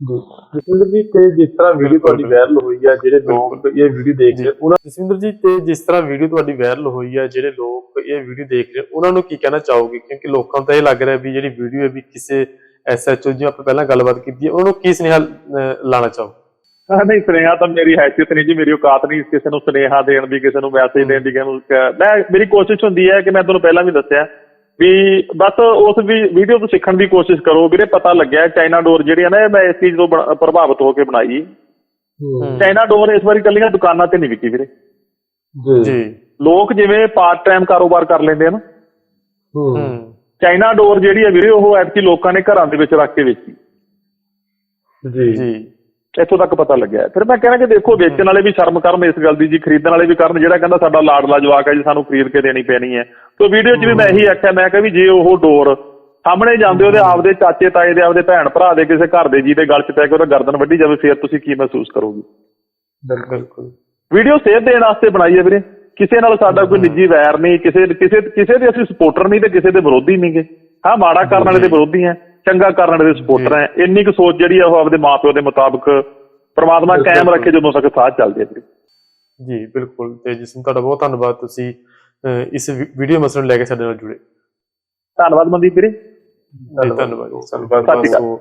ਜਸਵਿੰਦਰ ਜੀ ਤੇ ਜਿਸ ਤਰ੍ਹਾਂ ਵੀਡੀਓ ਤੁਹਾਡੀ ਵਾਇਰਲ ਹੋਈ ਹੈ ਜਿਹੜੇ ਲੋਕ ਇਹ ਵੀਡੀਓ ਦੇਖ ਰਹੇ ਉਹਨਾਂ ਜਸਵਿੰਦਰ ਜੀ ਤੇ ਜਿਸ ਤਰ੍ਹਾਂ ਵੀਡੀਓ ਤੁਹਾਡੀ ਵਾਇਰਲ ਹੋਈ ਹੈ ਜਿਹੜੇ ਲੋਕ ਇਹ ਵੀਡੀਓ ਦੇਖ ਰਹੇ ਉਹਨਾਂ ਨੂੰ ਕੀ ਕਹਿਣਾ ਚਾਹੋਗੇ? ਕਿਉਂਕਿ ਲੋਕਾਂ ਨੂੰ ਤਾਂ ਇਹ ਲੱਗ ਰਿਹਾ ਵੀ ਜਿਹੜੀ ਵੀਡੀਓ ਹੈ ਵੀ ਕਿਸੇ ਐਸਐਚਓ ਜੀ ਆਪਾਂ ਪਹਿਲਾਂ ਗੱਲਬਾਤ ਕੀਤੀ ਹੈ। ਉਹਨਾਂ ਨੂੰ ਕੀ ਸੁਨੇਹਾ ਲਾਣਾ ਚਾਹੋ? ਹਾਂ ਨਹੀਂ ਸੁਨੇਹਾ ਤਾਂ ਮੇਰੀ ਹੈਸੀਅਤ ਨਹੀਂ ਜੀ ਮੇਰੀ ਔਕਾਤ ਨਹੀਂ ਕਿਸੇ ਨੂੰ ਸੁਨੇਹਾ ਦੇਣ ਦੀ ਕਿਸੇ ਨੂੰ ਮੈਸੇਜ ਦੇਣ ਦੀ ਕਿਸੇ ਨੂੰ ਮੈਂ ਮੇਰੀ ਕੋਸ਼ਿਸ਼ ਹੁੰਦੀ ਹੈ ਕਿ ਮੈਂ ਤੁਹਾਨੂੰ ਪਹਿਲਾਂ ਵੀ ਦੱਸਿਆ ਵੀ ਬਸ ਉਸ ਵੀ ਵੀਡੀਓ ਤੋਂ ਸਿੱਖਣ ਦੀ ਕੋਸ਼ਿਸ਼ ਕਰੋ। ਵੀਰੇ ਪਤਾ ਲੱਗਿਆ ਚਾਈਨਾ ਡੋਰ ਜਿਹੜੀ ਹੈ ਨਾ ਇਹ ਮੈਂ ਇਸ ਚੀਜ਼ ਤੋਂ ਪ੍ਰਭਾਵਿਤ ਹੋ ਕੇ ਬਣਾਈ। ਚਾਈਨਾ ਡੋਰ ਇਸ ਵਾਰੀ ਕੱਲੀਆਂ ਦੁਕਾਨਾਂ ਤੇ ਨਹੀਂ ਵਿਕੀ ਵੀਰੇ। ਜੀ। ਲੋਕ ਜਿਵੇਂ ਪਾਰਟ ਟਾਈਮ ਕਾਰੋਬਾਰ ਕਰ ਲੈਂਦੇ ਆ ਨਾ। ਹੂੰ। ਚਾਈਨਾ ਡੋਰ ਜਿਹੜੀ ਹੈ ਵੀਰੇ ਉਹ ਐਤਕੀ ਲੋਕਾਂ ਨੇ ਘਰਾਂ ਦੇ ਵਿੱਚ ਰੱਖ ਕੇ ਵੇਚੀ। ਜੀ। ਜੀ। ਇੱਥੋਂ ਤੱਕ ਪਤਾ ਲੱਗਿਆ। ਫਿਰ ਮੈਂ ਕਹਿਣਾ ਕਿ ਦੇਖੋ ਵੇਚਣ ਵਾਲੇ ਵੀ ਸ਼ਰਮ ਕਰਨ ਇਸ ਗੱਲ ਦੀ ਜੀ ਖਰੀਦਣ ਵਾਲੇ ਵੀ ਕਰਨ। ਜਿਹੜਾ ਕਹਿੰਦਾ ਸਾਡਾ ਲਾਡਲਾ ਜਵਾਕ ਹੈ ਜੀ ਸਾਨੂੰ ਖਰੀਦ ਕੇ ਦੇਣੀ ਪੈਣੀ ਹੈ। ਤੋ ਵੀਡੀਓ 'ਚ ਵੀ ਮੈਂ ਇਹੀ ਆਖਿਆ ਮੈਂ ਕਿਹਾ ਵੀ ਜੇ ਉਹ ਡੋਰ ਸਾਹਮਣੇ ਜਾਂਦੇ ਉਹਦੇ ਆਪਦੇ ਚਾਚੇ ਤਾਏ ਦੇ ਆਪਦੇ ਭੈਣ ਭਰਾ ਦੇ ਕਿਸੇ ਘਰ ਦੇ ਜੀ ਦੇ ਗਲ 'ਚ ਪੈ ਕੇ ਉਹਦਾ ਗਰਦਨ ਵੱਢੀ ਜਾਵੇ ਫਿਰ ਤੁਸੀਂ ਕੀ ਮਹਿਸੂਸ ਕਰੋਗੇ? ਬਿਲਕੁਲ। ਵੀਡੀਓ ਸੇਧ ਦੇਣ ਵਾਸਤੇ ਬਣਾਈ ਹੈ ਵੀਰੇ। ਕਿਸੇ ਨਾਲ ਸਾਡਾ ਕੋਈ ਨਿੱਜੀ ਵੈਰ ਨਹੀਂ ਕਿਸੇ ਕਿਸੇ ਕਿਸੇ ਦੇ ਅਸੀਂ ਸਪੋਰਟਰ ਨਹੀਂ ਤੇ ਕਿਸੇ ਦੇ ਵਿਰੋਧੀ ਨਹੀਂਗੇ। ਹਾਂ ਮਾੜਾ ਕਰਨ ਵਾਲੇ ਦੇ ਵਿਰੋਧੀ ਆ ਚੰਗਾ ਕਰਨ ਵਾਲੇ ਦੇ ਸਪੋਰਟਰ ਆ। ਇੰਨੀ ਕੁ ਸੋਚ ਜਿਹੜੀ ਆ ਉਹ ਆਪਦੇ ਮਾਪਿਓ ਦੇ ਮੁਤਾਬਕ ਪ੍ਰਮਾਤਮਾ ਕਾਇਮ ਰੱਖੇ ਜਦੋਂ ਤੱਕ ਸਾਥ ਚੱਲਦੇ ਵੀਰੇ ਜੀ ਬਿਲਕੁਲ। ਤੇ ਜਿਸਨ ਤੁਹਾਡਾ ਬਹੁਤ ਧੰਨਵਾਦ। ਤੁਸੀਂ ਇਸ ਵੀਡੀਓ ਮਸਲੇ ਨੂੰ ਲੈ ਕੇ ਸਾਡੇ ਨਾਲ ਜੁੜੇ। ਧੰਨਵਾਦ ਮਨਦੀਪ ਵੀਰੇ। ਧੰਨਵਾਦ। ਜੀ ਸਤਿ ਸ਼੍ਰੀ ਅਕਾਲ। ਸੋ,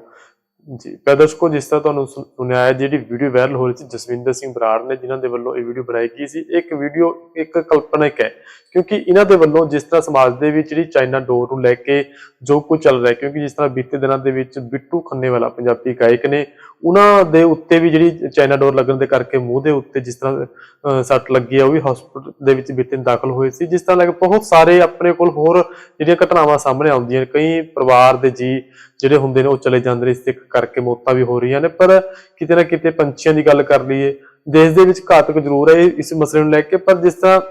ਜੀ ਪੈ ਦਰਸ਼ਕੋ ਜਿਸ ਤਰ੍ਹਾਂ ਤੁਹਾਨੂੰ ਸੁਣਿਆ ਹੈ, ਜਿਹੜੀ ਵੀਡੀਓ ਵਾਇਰਲ ਹੋ ਰਹੀ ਸੀ, ਜਸਵਿੰਦਰ ਸਿੰਘ ਬਰਾੜ ਨੇ, ਜਿਨ੍ਹਾਂ ਦੇ ਵੱਲੋਂ ਇਹ ਵੀਡੀਓ ਬਣਾਈ ਗਈ ਸੀ, ਇੱਕ ਵੀਡੀਓ ਇੱਕ ਕਲਪਨਿਕ ਹੈ, ਕਿਉਂਕਿ ਇਹਨਾਂ ਦੇ ਵੱਲੋਂ ਜਿਸ ਤਰ੍ਹਾਂ ਸਮਾਜ ਦੇ ਵਿੱਚ ਜਿਹੜੀ ਚਾਈਨਾ ਡੋਰ ਨੂੰ ਲੈ ਕੇ ਜੋ ਕੁਝ ਚੱਲ ਰਿਹਾ ਕਿਉਂਕਿ ਜਿਸ ਤਰ੍ਹਾਂ ਬੀਤੇ ਦਿਨਾਂ ਦੇ ਵਿੱਚ ਬਿੱਟੂ ਖੰਨੇ ਵਾਲਾ ਪੰਜਾਬੀ ਗਾਇਕ ਨੇ, ਉਹਨਾਂ ਦੇ ਉੱਤੇ ਵੀ ਜਿਹੜੀ ਚਾਈਨਾ ਡੋਰ ਲੱਗਣ ਦੇ ਕਰਕੇ ਮੂੰਹ ਦੇ ਉੱਤੇ ਜਿਸ ਤਰ੍ਹਾਂ ਸੱਟ ਲੱਗੀ ਹੈ ਉਹ ਵੀ ਹਸਪੀਟਲ ਦੇ ਵਿੱਚ ਬੀਤੇ ਦਾਖਲ ਹੋਏ ਸੀ, ਜਿਸ ਤਰ੍ਹਾਂ ਲੱਗ ਬਹੁਤ ਸਾਰੇ ਆਪਣੇ ਕੋਲ ਹੋਰ ਜਿਹੜੀਆਂ ਘਟਨਾਵਾਂ ਸਾਹਮਣੇ ਆਉਂਦੀਆਂ ਕਈ ਪਰਿਵਾਰ ਦੇ ਜੀ ਜਿਹੜੇ ਹੁੰਦੇ ਨੇ, ਉਹ ਚਲੇ ਜਾਂਦੇ ਨੇ, ਇਸ ਤੇ ਕਰਕੇ ਮੌਤਾਂ ਵੀ ਹੋ ਰਹੀਆਂ ਨੇ, ਪਰ ਕਿਤੇ ਨਾ ਕਿਤੇ ਪੰਛੀਆਂ ਦੀ ਗੱਲ ਕਰ ਲਈਏ, ਦੇਸ਼ ਦੇ ਵਿੱਚ ਘਾਤਕ ਜ਼ਰੂਰ ਹੈ ਇਸ ਮਸਲੇ ਨੂੰ ਲੈ ਕੇ, ਪਰ ਜਿਸ ਤਰ੍ਹਾਂ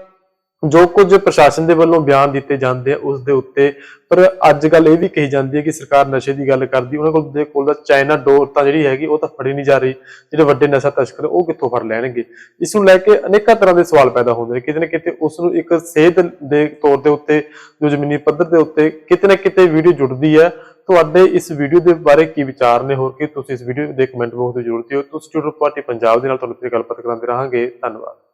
ਜੋ ਕੁਝ ਪ੍ਰਸ਼ਾਸਨ ਦੇ ਵੱਲੋਂ ਬਿਆਨ ਦਿੱਤੇ ਜਾਂਦੇ ਆ ਉਸ ਦੇ ਉੱਤੇ, ਪਰ ਅੱਜ ਕੱਲ ਇਹ ਵੀ ਕਹੀ ਜਾਂਦੀ ਹੈ ਕਿ ਸਰਕਾਰ ਨਸ਼ੇ ਦੀ ਗੱਲ ਕਰਦੀ, ਉਹਨਾਂ ਕੋਲ ਦੇ ਕੋਲ ਦਾ ਚਾਈਨਾ ਡੋਰ ਤਾਂ ਜਿਹੜੀ ਹੈਗੀ ਉਹ ਤਾਂ ਫੜੀ ਨਹੀਂ ਜਾ ਰਹੀ, ਜਿਹੜੇ ਵੱਡੇ ਨਸ਼ਾ ਤਸਕਰ ਉਹ ਕਿੱਥੋਂ ਫੜ ਲੈਣਗੇ? ਇਸ ਨੂੰ ਲੈ ਕੇ ਅਨੇਕਾਂ ਤਰ੍ਹਾਂ ਦੇ ਸਵਾਲ ਪੈਦਾ ਹੁੰਦੇ ਨੇ, ਕਿਤੇ ਨਾ ਕਿਤੇ ਉਸ ਨੂੰ ਇੱਕ ਸੇਧ ਦੇ ਤੌਰ ਦੇ ਉੱਤੇ, ਜੋ ਜ਼ਮੀਨੀ ਪੱਧਰ ਦੇ ਉੱਤੇ ਕਿਤੇ ਨਾ ਕਿਤੇ ਵੀਡੀਓ ਜੁੜਦੀ ਹੈ ਤੁਹਾਡੇ ਇਸ ਵੀਡੀਓ ਦੇ ਬਾਰੇ ਕੀ ਵਿਚਾਰ ਨੇ? ਹੋਰ ਕੀ ਤੁਸੀਂ ਇਸ ਵੀਡੀਓ ਦੇ ਕਮੈਂਟ ਬਾਕਸ ਤੇ ਜ਼ਰੂਰ ਦਿਓ ਤੁਸੀਂ ਜੁੜੋ ਪਾਰਟੀ ਪੰਜਾਬ ਦੇ ਨਾਲ ਤੁਹਾਨੂੰ ਫਿਰ ਗੱਲਬਾਤ ਕਰਾਉਂਦੇ ਰਹਾਂਗੇ। ਧੰਨਵਾਦ।